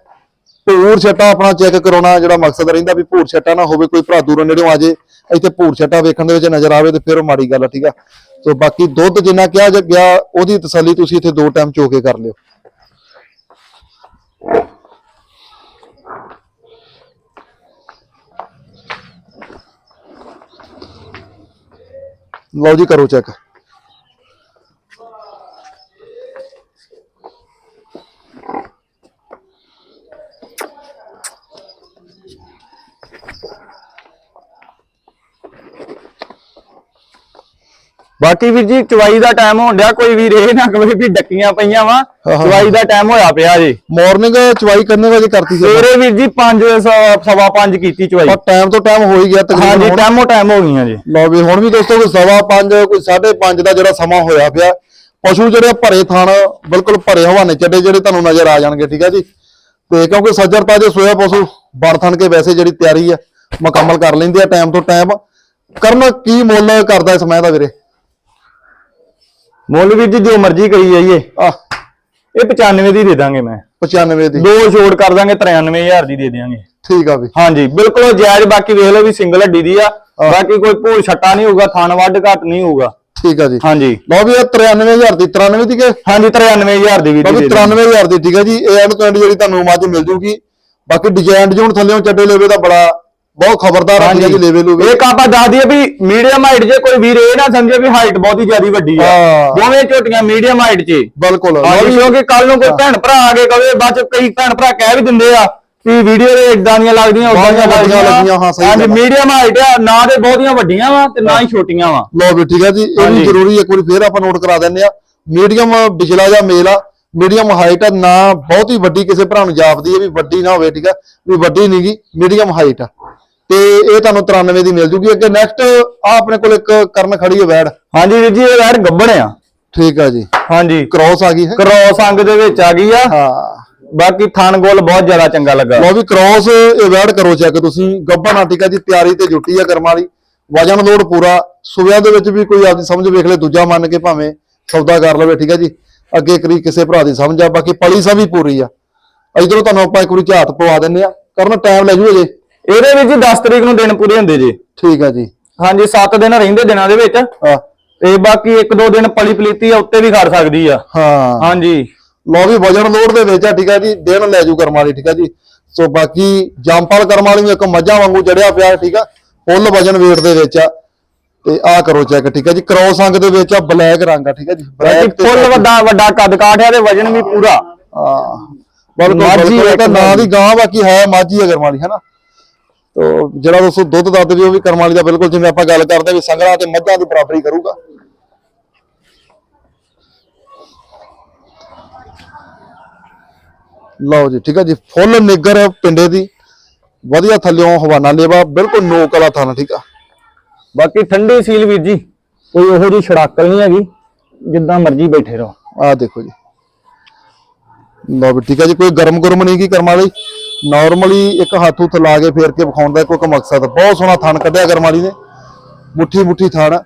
ਭੂਰ ਛੱਟਾ ਆਪਣਾ ਚੈੱਕ ਕਰਾਉਣਾ ਜਿਹੜਾ ਮਕਸਦ ਰਹਿੰਦਾ ਵੀ ਭੂਰ ਛੱਟਾ ਨਾ ਹੋਵੇ, ਕੋਈ ਭਰਾ ਦੂਰੋਂ ਨੇੜਿਓਂ ਆ ਜੇ, ਇੱਥੇ ਭੂਰ ਛੱਟਾ ਵੇਖਣ ਦੇ ਵਿੱਚ ਨਜ਼ਰ ਆਵੇ ਤੇ ਫਿਰ ਉਹ ਮਾੜੀ ਗੱਲ ਆ, ਠੀਕ ਆ? ਸੋ ਬਾਕੀ ਦੁੱਧ ਜਿੰਨਾ ਕਿਹਾ ਗਿਆ, ਉਹਦੀ ਤਸੱਲੀ ਤੁਸੀਂ ਇੱਥੇ ਦੋ ਟਾਈਮ ਚੋ ਕੇ ਕਰ ਲਿਓ। ਲਓ ਜੀ, ਕਰੋ ਚੈੱਕ ਬਾਕੀ ਵੀਰ ਜੀ ਚਵਾਈ ਦਾ ਟਾਈਮ ਹੋਣ ਡਿਆ ਕੋਈ ਵੀਰ ਇਹ ਨਾ ਕਵੇ ਵੀ ਡੱਕੀਆਂ ਪਈਆਂ ਵਾ। ਚਵਾਈ ਦਾ ਟਾਈਮ ਹੋਇਆ ਪਿਆ ਜੀ। ਮਾਰਨਿੰਗ ਚਵਾਈ ਕਰਨੇ ਵਜੇ ਕਰਤੀ ਸੀ? ਸਵੇਰੇ ਵੀਰ ਜੀ 5 ਸਵਾ 5 ਕੀਤੀ ਚਵਾਈ। ਪਰ ਟਾਈਮ ਤੋਂ ਟਾਈਮ ਹੋ ਹੀ ਗਿਆ ਤਕਰੀਬਨ ਹਾਂਜੀ। ਟਾਈਮੋ ਟਾਈਮ ਹੋ ਗਈਆਂ ਜੀ। ਲਓ ਵੀ ਹੁਣ ਵੀ ਦੋਸਤੋ ਕੋਈ ਸਵਾ 5 ਕੋਈ 5:30 ਦਾ ਜਿਹੜਾ ਸਮਾਂ ਹੋਇਆ ਪਿਆ ਪਸ਼ੂ ਜਿਹੜੇ ਭਰੇ ਥਣ ਬਿਲਕੁਲ ਭਰੇ ਹਵਾਨੇ ਚੱਡੇ ਜਿਹੜੇ ਤੁਹਾਨੂੰ ਨਜ਼ਰ ਆ ਜਾਣਗੇ ਠੀਕ ਹੈ ਜੀ? ਤੇ ਕਿਉਂਕਿ ਸੱਜਰਤਾ ਜੇ ਸੋਇਆ ਪਸ਼ੂ ਬੜ ਥਣ ਕੇ ਵੈਸੇ ਜਿਹੜੀ ਤਿਆਰੀ ਆ ਮੁਕੰਮਲ ਕਰ ਲੈਂਦੇ ਆ ਟਾਈਮ ਤੋਂ ਟਾਈਮ ਕਰਨ ਕੀ ਮੁੱਲ ਕਰਦਾ ਇਸ ਸਮੇਂ ਦਾ ਵੀਰੇ? ਮੁੱਲ ਵੀਰ ਜੀ ਜੋ ਮਰਜ਼ੀ ਕਰੀ ਜਾਈਏ। ਆ। ਇਹ 95 ਦੀ ਦੇ ਦਾਂਗੇ ਮੈਂ। 95 ਦੀ। ਦੋ ਛੋੜ ਕਰ ਦਾਂਗੇ 93000 ਦੀ ਦੇ ਦਿਆਂਗੇ। ਠੀਕ ਆ ਵੀ। ਹਾਂਜੀ ਬਿਲਕੁਲ ਜਾਇਜ਼ ਬਾਕੀ ਵੇਖ ਲਓ ਵੀ ਸਿੰਗਲ ਹੱਡੀ ਦੀ ਆ। ਬਾਕੀ ਕੋਈ ਭੂਲ ਛੱਟਾ ਨਹੀਂ ਹੋਊਗਾ ਥਣ ਵੱਢ ਘੱਟ ਨਹੀਂ ਹੋਊਗਾ। ਠੀਕ ਆ ਜੀ। ਹਾਂਜੀ। ਲਓ ਵੀ ਇਹ 93000 ਦੀ 93 ਦੀ ਕਿ? ਹਾਂਜੀ 93000 ਦੀ ਬਾਕੀ ਦੇ ਦਾਂਗੇ। 93000 ਦੀ ਠੀਕ ਹੈ ਜੀ। ਇਹ ਐਂਡ ਤੋਂ ਐਂਡ ਜਿਹੜੀ ਤੁਹਾਨੂੰ ਮੱਝ ਮਿਲ ਜੂਗੀ। ਬਾਕੀ ਡਿਜ਼ਾਈਨ ਜੂਨ ਥੱਲੇੋਂ ਚੱਡੇ ਲੇਵੇ ਦਾ ਬੜਾ ਬਹੁਤ ਖਬਰਦਾਰ ਆ ਜੀ ਲੇਵੇ ਲੂਵੇ ਇੱਕ ਆਪਾਂ ਦੱਸ ਦਈਏ ਵੀ ਮੀਡੀਅਮ ਹਾਈਟ 'ਚ ਕੋਈ ਵੀਰ ਇਹ ਨਾ ਸਮਝੇ ਵੀ ਹਾਈਟ ਬਹੁਤ ਜ਼ਿਆਦੀ ਵੱਡੀ ਆ। ਦੋਵੇਂ ਝੋਟੀਆਂ ਮੀਡੀਅਮ ਹਾਈਟ 'ਚ ਬਿਲਕੁਲ। ਕਿਉਂਕਿ ਕੱਲ ਨੂੰ ਕੋਈ ਭੈਣ ਭਰਾ ਆ ਕੇ ਕਵੇ ਬਾਅਦ 'ਚ ਕਈ ਭੈਣ ਭਰਾ ਕਹਿ ਵੀ ਦਿੰਦੇ ਆ ਵੀ ਵੀਡੀਓ ਦੇ ਇਦਾਂ ਦੀਆਂ ਲੱਗਦੀਆਂ ਉਦਾਂ ਦੀਆਂ ਲੱਗਦੀਆਂ। ਹਾਂ, ਸਹੀ ਹਾਂਜੀ ਆ। ਮੀਡੀਅਮ ਹਾਈਟ ਆ ਨਾ ਤੇ ਬਹੁਤੀਆਂ ਵੱਡੀਆਂ ਵਾ ਤੇ ਨਾ ਹੀ ਛੋਟੀਆਂ ਵਾ। ਲਓ ਵੀ ਠੀਕ ਹੈ ਜੀ। ਇਹ ਵੀ। ਜ਼ਰੂਰੀ ਇੱਕ ਵਾਰੀ ਫੇਰ ਆਪਾਂ ਨੋਟ ਕਰਾ ਦਿੰਦੇ ਆ। ਮੀਡੀਅਮ ਵਿਚਲਾ ਜਾਂ ਮੇਲ ਆ ਮੀਡੀਅਮ ਹਾਈਟ ਆ ਨਾ ਬਹੁਤੀ ਵੱਡੀ ਕਿਸੇ ਭਰਾ ਨੂੰ ਜਾਪਦੀ ਹੈ ਵੀ ਵੱਡੀ ਨਾ ਹੋਵੇ ਠੀਕ ਆ? ਵੀ ਵੱਡੀ ਨਹੀਂਗੀ ਮੀਡੀਅਮ ਹਾਈਟ ਆ। ਤੇ ਇਹ ਤੁਹਾਨੂੰ 93 ਦੀ ਮਿਲ ਜੂਗੀ। ਅੱਗੇ ਨੈਕਸਟ ਆ ਆਪਣੇ ਕੋਲ ਇੱਕ ਕਰਨ ਖੜੀ ਹੈ ਵੈੜ। ਹਾਂਜੀ ਵੀਰ ਜੀ ਇਹ ਵੈਰ ਗੱਬਣ ਆ। ਠੀਕ ਆ ਜੀ। ਹਾਂਜੀ। ਕ੍ਰੋਸ ਆ ਗਈ ਹੈ। ਕਰੋਸ ਅੰਗ ਦੇ ਵਿੱਚ ਆ ਗਈ ਆ। ਹਾਂ। ਬਾਕੀ ਥਣ ਗੋਲ ਬਹੁਤ ਜ਼ਿਆਦਾ ਚੰਗਾ ਲੱਗਾ। ਲਓ ਵੀ ਕ੍ਰੋਸ ਇਹ ਵੈਡ ਕਰੋ ਚੈੱਕ ਤੁਸੀਂ। ਗੱਬਾ ਨਾ ਠੀਕ ਆ ਜੀ ਤਿਆਰੀ ਤੇ ਜੁੱਟੀ ਆ ਕਰਮ ਵਾਲੀ। ਵਜਨ ਲੋਡ ਪੂਰਾ। ਸੁਬਿਆਂ ਦੇ ਵਿੱਚ ਵੀ ਕੋਈ ਆਪਦੀ ਸਮਝ ਵੇਖ ਲੈ ਦੂਜਾ ਮੰਨ ਕੇ ਭਾਵੇਂ ਸੌਦਾ ਕਰ ਲਵੇ ਠੀਕ ਆ ਜੀ। ਅੱਗੇ ਕਰੀ ਕਿਸੇ ਭਰਾ ਦੀ ਸਮਝ ਆ ਬਾਕੀ ਪਲੀ ਸਭ ਪੂਰੀ ਆ। ਇਧਰੋਂ ਤੁਹਾਨੂੰ ਆਪਾਂ ਇੱਕ ਵਾਰੀ ਝਾਤ ਪਵਾ ਦਿੰਨੇ ਆ। ਕਰਨ ਟਾਈਮ ਲੈ ਜੂ ਅਜੇ। ਇਹਦੇ ਵਿੱਚ 10 ਤਰੀਕ ਨੂੰ ਦਿਨ ਪੂਰੇ ਹੁੰਦੇ ਜੀ। ਠੀਕ ਆ ਜੀ। ਹਾਂਜੀ 7 ਦਿਨ ਰਹਿੰਦੇ ਦਿਨਾਂ ਦੇ ਵਿੱਚ। ਆ ਤੇ ਬਾਕੀ 1-2 ਦਿਨ ਪਲੀ ਪਲੀਤੀ ਆ ਉੱਤੇ ਵੀ ਖੜ ਸਕਦੀ ਆ। ਹਾਂ। ਹਾਂਜੀ। ਲਓ ਵੀ ਵਜਨ ਲੋਡ ਦੇ ਵਿੱਚ ਆ ਠੀਕ ਆ ਜੀ। ਦਿਨ ਲੈ ਜੂ ਕਰਮ ਵਾਲੀ ਠੀਕ ਆ ਜੀ। ਸੋ ਬਾਕੀ ਜੰਪਾਲ ਕਰਮ ਵਾਲੀ ਨੂੰ ਇੱਕ ਮੱਝਾਂ ਵਾਂਗੂ ਚੜਿਆ ਪਿਆ ਠੀਕ ਆ। ਫੁੱਲ ਵਜਨ weight ਦੇ ਵਿੱਚ ਆ। ਤੇ ਆ ਕਰੋ ਚੈੱਕ ਠੀਕ ਆ ਜੀ। ਕ੍ਰੋਸ ਅੰਗ ਦੇ ਵਿੱਚ ਆ ਬਲੈਕ ਰੰਗ ਆ ਠੀਕ ਆ ਜੀ। ਤੇ ਫੁੱਲ ਵੱਡਾ ਵੱਡਾ ਕੱਦ ਕਾਠ ਆ ਤੇ ਵਜਨ ਵੀ ਪੂਰਾ। ਹਾਂ। ਬਿਲਕੁਲ ਬਿਲਕੁਲ। ਇਹ ਤਾਂ ਨਾਂ ਦੀ ਗਾਂ ਬਾਕੀ ਹੈ ਮਾਝੀ ਅਗਰ ਵਾਲੀ ਹੈ ਨਾ ਤੋ ਜਿਹੜਾ ਦੋਸਤੋ ਦੁੱਧ ਦੱਦ ਵੀ ਉਹ ਵੀ ਕਰਮ ਵਾਲੀ ਦਾ ਬਿਲਕੁਲ ਜਿਵੇਂ ਆਪਾਂ ਗੱਲ ਕਰਦੇ ਵੀ ਸੰਗਰਾਂ ਤੇ ਮੱਝਾਂ ਦੀ ਬਰਾਬਰੀ ਕਰੂਗਾ। ਲਓ ਜੀ ਠੀਕ ਹੈ ਜੀ ਫੁੱਲ ਨਿੱਗਰ ਪਿੰਡੇ ਦੀ ਵਧੀਆ ਥੱਲਿਓਂ ਹਵਾਨਾ ਲੇਵਾ ਬਿਲਕੁਲ ਨੋਕ ਵਾਲਾ ਥਾਣਾ ਠੀਕ ਆ। ਬਾਕੀ ਠੰਡੀ ਸੀਲ ਵੀਰ ਜੀ ਕੋਈ ਉਹੋ ਜਿਹੀ ਛੜਾਕਲ ਨਹੀਂ ਹੈਗੀ ਜਿੱਦਾਂ ਮਰਜ਼ੀ ਬੈਠੇ ਰਹੋ। ਆ ਦੇਖੋ ਜੀ। ਲਓ ਵੀ ਠੀਕ ਹੈ ਜੀ ਕੋਈ ਗਰਮ ਗਰਮ ਨਹੀਂ ਕੀ ਕਰਮ ਵਾਲੀ। ਨਾਰਮਲੀ ਇੱਕ ਹੱਥ ਹੁੱਥ ਲਾ ਕੇ ਫੇਰ ਕੇ ਵਿਖਾਉਣ ਦਾ ਕੋਈ ਮਕਸਦ। ਬਹੁਤ ਸੋਹਣਾ ਥਣ ਕੱਢਿਆ ਕਰਮ ਵਾਲੀ ਨੇ। ਮੁੱਠੀ ਮੁੱਠੀ ਥਣ।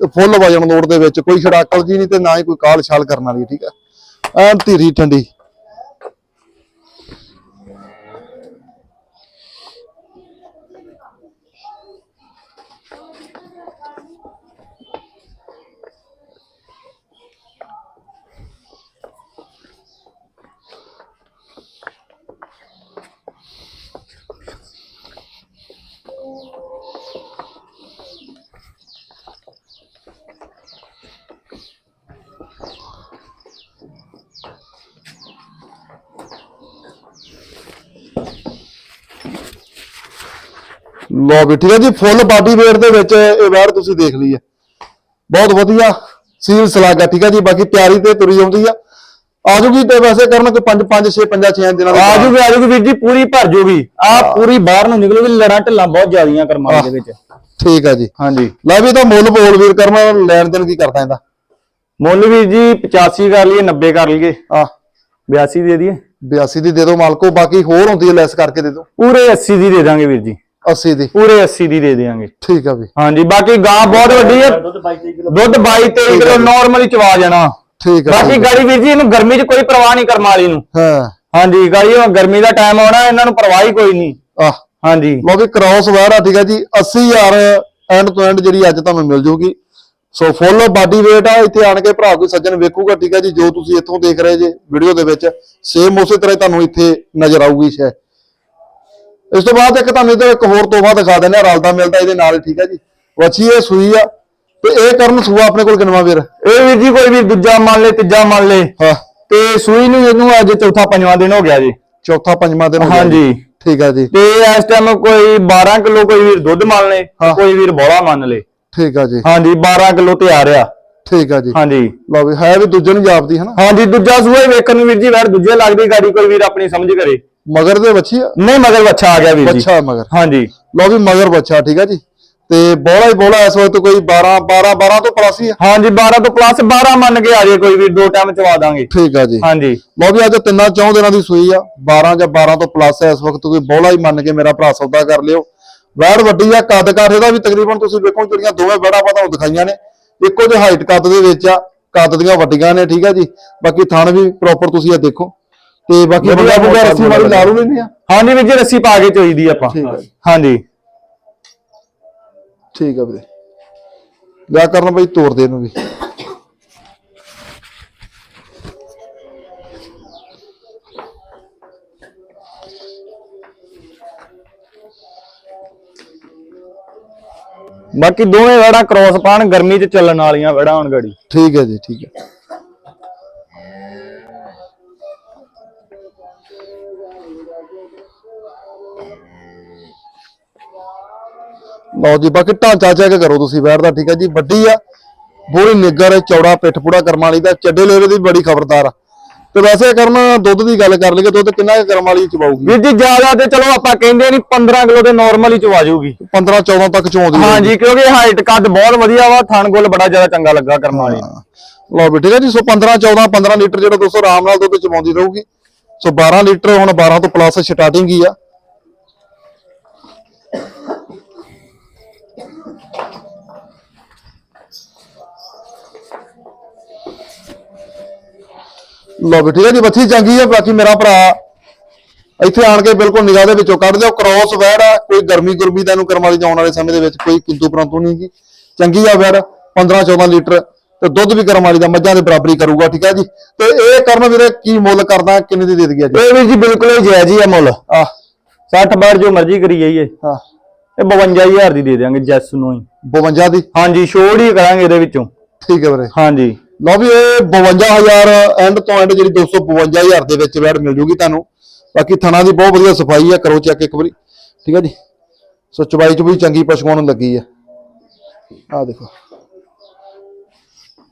ਤੇ ਫੁੱਲ ਵਜਣ ਲੋੜ ਦੇ ਵਿੱਚ ਕੋਈ ਛੜਾਕਲ ਜੀ ਨਹੀਂ ਤੇ ਨਾ ਹੀ ਕੋਈ ਕਾਲ ਛਾਲ ਕਰਨ ਵਾਲੀ, ਠੀਕ ਆ? ਐਨ ਧੀਰੀ ਠੰਡੀ। ਲਓ ਵੀ ਠੀਕ ਹੈ ਜੀ ਫੁੱਲ ਬਾਡੀ ਵੇਟ ਦੇ ਵਿੱਚ ਇਹ ਵੈਰ ਤੁਸੀਂ ਦੇਖ ਲਈ ਹੈ। ਬਹੁਤ ਵਧੀਆ ਸੀਲ ਸਲਾਗਾ ਠੀਕ ਹੈ ਜੀ ਬਾਕੀ ਤਿਆਰੀ ਤੇ ਤੁਰੀ ਆਉਂਦੀ ਆ। ਆਜੂਗੀ ਤੇ ਵੈਸੇ ਕਰਨ ਕੋਈ 5 5 6 5 6 ਦਿਨਾਂ ਦੀ ਆਜੂਗੀ ਆਜੂਗੀ ਵੀਰ ਜੀ ਪੂਰੀ ਭਰ ਜੂਗੀ ਆ ਪੂਰੀ ਬਾਹਰ ਨੂੰ ਨਿਕਲੂਗੀ ਲੜਾਂ ਢਿੱਲਾਂ ਬਹੁਤ ਜ਼ਿਆਦੀਆਂ ਕਰਮਾਂ ਦੇ ਵਿੱਚ। ਠੀਕ ਹੈ ਜੀ। ਹਾਂਜੀ। ਲੈ ਵੀ ਤਾਂ ਮੁੱਲ ਬੋਲ ਵੀਰ ਕਰਨਾ ਲੈਣ ਦੇਣ ਕੀ ਕਰਦਾ ਇਹਦਾ? ਮੁੱਲ ਵੀਰ ਜੀ 85 ਕਰ ਲਈਏ 90 ਕਰ ਲਈਏ। ਆ 82 ਦੇ ਦਈਏ। 82 ਦੀ ਦੇ ਦਿਓ ਮਾਲਕੋ ਬਾਕੀ ਹੋਰ ਹੁੰਦੀ ਹੈ ਲੈਸ ਕਰਕੇ ਦੇ ਦਿਓ। ਪੂਰੇ 80 ਦੀ ਦੇ ਦਾਂਗੇ ਵੀਰ ਜੀ। 80 ਦੀ। ਪੂਰੇ 80 ਦੀ ਦੇ ਦੇਾਂਗੇ ਠੀਕ ਆ ਵੀ। ਹਾਂਜੀ ਬਾਕੀ ਗਾਂ ਬਹੁਤ ਵੱਡੀ ਹੈ ਦੁੱਧ 22 ਕਿਲੋ। ਦੁੱਧ 22 23 ਕਿਲੋ ਨਾਰਮਲੀ ਚਵਾ ਜਾਣਾ। ਠੀਕ ਆ ਬਾਕੀ ਗਾੜੀ ਵੀਰ ਜੀ ਇਹਨੂੰ ਗਰਮੀ 'ਚ ਕੋਈ ਪਰਵਾਹ ਨਹੀਂ ਕਰਮ ਵਾਲੀ ਨੂੰ। ਹਾਂ। ਹਾਂਜੀ ਗਾੜੀ ਹੁਣ ਗਰਮੀ ਦਾ ਟਾਈਮ ਆਉਣਾ ਇਹਨਾਂ ਨੂੰ ਪਰਵਾਹ ਹੀ ਕੋਈ ਨਹੀਂ। ਆ ਹਾਂਜੀ। ਲੋ ਵੀ ਕ੍ਰਾਸ ਵਾਰ ਆ ਠੀਕ ਹੈ ਜੀ। 80000 ਐਂਡ ਤੋਂ ਐਂਡ ਜਿਹੜੀ ਅੱਜ ਤੁਹਾਨੂੰ ਮਿਲ ਜੂਗੀ। ਸੋ ਫੁੱਲ ਬਾਡੀ weight ਆ ਇੱਥੇ ਆਣ ਕੇ ਭਰਾ ਕੋਈ ਸੱਜਣ ਵੇਖੂਗਾ ਠੀਕ ਹੈ ਜੀ ਜੋ ਤੁਸੀਂ ਇੱਥੋਂ ਦੇਖ ਰਹੇ ਜੇ ਵੀਡੀਓ ਦੇ ਵਿੱਚ। ਸੇਮ ਉਸੇ ਤਰ੍ਹਾਂ ਹੀ ਤੁਹਾਨੂੰ ਇੱਥੇ ਨਜ਼ਰ ਆਊਗੀ ਸ਼ੈ ਇਸ ਤੋਂ ਬਾਅਦ ਇੱਕ ਤੁਹਾਨੂੰ ਇਹਦਾ ਇੱਕ ਹੋਰ ਤੋਹਫਾ ਦਿਖਾ ਦਿੰਦੇ ਆ ਰਲਦਾ ਮਿਲਦਾ ਇਹਦੇ ਨਾਲ ਠੀਕ ਹੈ ਜੀ। ਵੱਛੀ ਇਹ ਸੂਈ ਆ। ਤੇ ਇਹ ਕਰਨ ਸੂਆ ਆਪਣੇ ਕੋਲ ਕਿੰਨਵਾ ਵੀਰ? ਇਹ ਵੀਰ ਜੀ ਕੋਈ ਵੀ ਦੂਜਾ ਮੰਨ ਲੈ ਤੀਜਾ ਮੰਨ ਲੈ ਹਾਂ। ਤੇ ਸੂਈ ਨੂੰ ਇਹਨੂੰ ਅੱਜ ਚੌਥਾ ਪੰਜਵਾਂ ਦਿਨ ਹੋ ਗਿਆ ਜੀ। ਚੌਥਾ ਪੰਜਵਾਂ ਦਿਨ ਹੋ ਗਿਆ ਹਾਂਜੀ। ਠੀਕ ਹੈ ਜੀ। ਤੇ ਇਸ ਟਾਈਮ ਕੋਈ 12 ਕਿਲੋ ਕੋਈ ਵੀਰ ਦੁੱਧ ਮੰਨ ਲੇ। ਕੋਈ ਵੀਰ ਬੋਲਾ ਮੰਨ ਲੇ। ਠੀਕ ਆ ਜੀ। ਹਾਂਜੀ 12 ਕਿਲੋ ਤੇ ਆ। ਰਿਹਾ ਠੀਕ ਆ ਜੀ। ਹਾਂਜੀ। ਲਓ ਵੀ ਹੈ ਵੀ ਦੂਜੇ ਨੂੰ ਜਾਪਦੀ ਹੈ ਨਾ। ਹਾਂਜੀ ਦੂਜਾ ਸੂਆ ਹੀ ਵੇਖਣ ਨੂੰ ਵੀਰ ਜੀ ਵੈਰ ਦੂਜੇ ਲੱਗਦੀ ਗਾੜੀ ਕੋਈ ਵੀਰ ਆਪਣੀ ਸਮਝ ਕਰੇ। ਮਗਰ ਦੇ ਵੱਛੀ ਆ? ਨਹੀਂ ਮਗਰ ਬੱਚਾ ਆ ਗਿਆ ਵੀਰ ਜੀ। ਬੱਚਾ ਮਗਰ। ਹਾਂਜੀ। ਲਓ ਵੀ ਮਗਰ ਬੱਚਾ ਠੀਕ ਆ ਜੀ। ਤੇ ਬੋਲਾ ਹੀ ਬੋਲਾ ਇਸ ਵਕਤ ਕੋਈ 12 12 12 ਤੋਂ ਪਲੱਸ ਹੀ ਆ। ਹਾਂਜੀ 12 ਤੋਂ ਪਲੱਸ 12 ਮੰਨ ਕੇ ਆ ਜੇ ਕੋਈ ਵੀਰ ਦੋ ਟਾਈਮ ਚਵਾ ਦਾਂਗੇ। ਠੀਕ ਆ ਜੀ। ਹਾਂਜੀ। ਲਓ ਵੀ ਅੱਜ ਤਿੰਨਾਂ ਚੌਂ ਦਿਨਾਂ ਦੀ ਸੂਈ ਆ। 12 ਜਾਂ 12 ਤੋਂ ਪਲੱਸ ਹੈ ਇਸ ਵਕਤ ਕੋਈ ਬੋਲਾ ਹੀ ਮੰਨ ਕੇ ਮੇਰਾ ਭਰਾ ਸੌਦਾ ਕਰ ਲਿਓ। ਵੈੜ ਵੱਡੀ ਆ ਕੱਦ ਕਾਠ ਇਹਦਾ ਵੀ ਤਕਰੀਬਨ ਤੁਸੀਂ ਵੇਖੋ ਜਿਹੜੀਆਂ ਦੋਵੇਂ ਵੈੜਾਂ ਆਪਾਂ ਤੁਹਾਨੂੰ ਦਿਖਾਈਆਂ ਨੇ। ਇੱਕੋ ਜਿਹੇ ਹਾਈਟ ਕੱਦ ਦੇ ਵਿੱਚ ਆ ਕੱਦ ਦੀਆਂ ਵੱਡੀਆਂ ਨੇ ਠੀਕ ਆ ਜੀ। ਬਾਕੀ ਥਣ ਵੀ ਪ੍ਰੋਪਰ ਤੁਸੀਂ ਇਹ ਦੇਖੋ। ਤੇ ਬਾਕੀ ਵਧੀਆ ਬੁੱਗਾ ਰੱਸੀ ਵਾਲੀ ਲਾ ਲੂ ਲੈਂਦੇ ਆ? ਹਾਂਜੀ ਵੀਰ ਜੀ ਰੱਸੀ ਪਾ ਕੇ ਚੋਈਦੀ ਆਪਾਂ। ਠੀਕ ਹਾਂਜੀ। ਠੀਕ ਆ ਵੀਰੇ। ਜਾ ਕਰਨ ਬਈ ਤੋੜ ਦੇ ਇਹਨੂੰ ਵੀ। ਬਾਕੀ ਦੋਵੇਂ ਵੜਾ ਕ੍ਰੋਸ ਪਾਣ ਗਰਮੀ 'ਚ ਚੱਲਣ ਵਾਲੀਆਂ ਵੜਾ ਹੁਣ ਗਾੜੀ। ਠੀਕ ਹੈ ਜੀ ਠੀਕ ਹੈ ਲਓ ਜੀ ਬਾਕੀ ਢਾਂਚਾ ਚੈੱਕ ਕਰੋ ਤੁਸੀਂ ਵੈਰ ਦਾ ਠੀਕ ਹੈ ਜੀ ਵੱਡੀ ਆ ਬੋਰੀ ਨਿੱਗਰ ਚੌੜਾ ਪਿੱਠ ਪੂੜਾ ਕਰਮ ਵਾਲੀ ਦਾ ਚੱਡੇ ਲੇਵੇ ਦੀ ਬੜੀ ਖਬਰਦਾਰ ਆ। ਤੇ ਵੈਸੇ ਕਰਨ ਦੁੱਧ ਦੀ ਗੱਲ ਕਰ ਲਈਏ ਦੁੱਧ ਕਿੰਨਾ ਕਰਮ ਵਾਲੀ ਚਵਾਊਗੀ ਵੀਰ ਜੀ ਜ਼ਿਆਦਾ ਤੇ ਚਲੋ ਆਪਾਂ ਕਹਿੰਦੇ ਨਹੀਂ 15 ਕਿਲੋ ਦੇ ਨਾਰਮਲ ਹੀ ਚਵਾ ਜਾਊਗੀ। 15 14 ਤੱਕ ਚੋਂਦੀ ਹਾਂਜੀ ਕਿਉਂਕਿ ਹਾਈਟ ਕੱਦ ਬਹੁਤ ਵਧੀਆ ਵਾ ਥਣ ਗੁੱਲ ਬੜਾ ਜ਼ਿਆਦਾ ਚੰਗਾ ਲੱਗਾ ਕਰਮਾਂ ਵਾਲੀ। ਲਓ ਵੀ ਠੀਕ ਹੈ ਜੀ ਸੋ 15 14 15 ਲੀਟਰ ਜਿਹੜਾ ਦੋਸਤੋ ਆਰਾਮ ਨਾਲ ਦੁੱਧ ਚਵਾਉਂਦੀ ਰਹੂਗੀ। ਸੋ 12 ਲੀਟਰ ਹੁਣ 12 ਤੋਂ ਪਲੱਸ ਸਟਾਰਟਿੰਗ ਹੀ ਆ। ਲਓ ਵੀ ਠੀਕ ਹੈ ਜੀ ਬੱਚੀ ਚੰਗੀ ਆ ਬਾਕੀ ਮੇਰਾ ਭਰਾ ਇੱਥੇ ਆਣ ਕੇ ਬਿਲਕੁਲ ਨਿਗਾਹ ਦੇ ਵਿੱਚੋਂ ਕੱਢ ਦਿਓ ਕ੍ਰੋਸ ਵੈੜ ਆ ਕੋਈ ਗਰਮੀ ਗੁਰਮੀ ਦਾ ਇਹਨੂੰ ਕਰਮ ਵਾਲੀ ਜਾਣ ਵਾਲੇ ਸਮੇਂ ਦੇ ਵਿੱਚ ਕੋਈ ਕਿੰਤੂ ਪਰੰਤੂ ਨਹੀਂ ਗੀ ਚੰਗੀ ਆ ਵੈੜ 15 14 ਲੀਟਰ ਤੇ ਦੁੱਧ ਵੀ ਕਰਮ ਵਾਲੀ ਦਾ ਮੱਝਾਂ ਦੇ ਬਰਾਬਰੀ ਕਰੂਗਾ ਠੀਕ ਹੈ ਜੀ। ਤੇ ਇਹ ਕਰਨ ਵੀਰੇ ਕੀ ਮੁੱਲ ਕਰਦਾ ਕਿੰਨੇ ਦੀ ਦੇ ਦਈਏ ਜੀ? ਇਹ ਵੀਰ ਜੀ ਬਿਲਕੁਲ ਹੀ ਜਾਇਜ਼ ਹੀ ਆ ਮੁੱਲ। ਆ 60 ਬਾਰ ਜੋ ਮਰਜ਼ੀ ਕਰੀ ਜਾਈਏ। ਹਾਂ। ਇਹ 52000 ਦੀ ਦੇ ਦਿਆਂਗੇ ਜੈਸ ਨੂੰ ਹੀ। 52 ਦੀ? ਹਾਂਜੀ ਛੋੜ ਹੀ ਕਰਾਂਗੇ ਇਹਦੇ ਵਿੱਚੋਂ। ਠੀਕ ਹੈ ਵੀਰੇ। ਹਾਂਜੀ। ਲਓ ਵੀ ਇਹ 52000 ਐਂਡ ਤੋਂ ਐਂਡ ਜਿਹੜੀ 252000 ਦੇ ਵਿੱਚ ਵੈੜ ਮਿਲ ਜੂਗੀ ਤੁਹਾਨੂੰ। ਬਾਕੀ ਥਣਾ ਦੀ ਬਹੁਤ ਵਧੀਆ ਸਫ਼ਾਈ ਆ, ਕਰੋ ਚੈੱਕ ਇੱਕ ਵਾਰੀ। ਠੀਕ ਹੈ ਜੀ? ਸੋ ਚਵਾਈ ਚੁਬਈ ਚੰਗੀ ਪਸ਼ੂਆਂ ਨੂੰ ਲੱਗੀ ਆ। ਆ ਦੇਖੋ।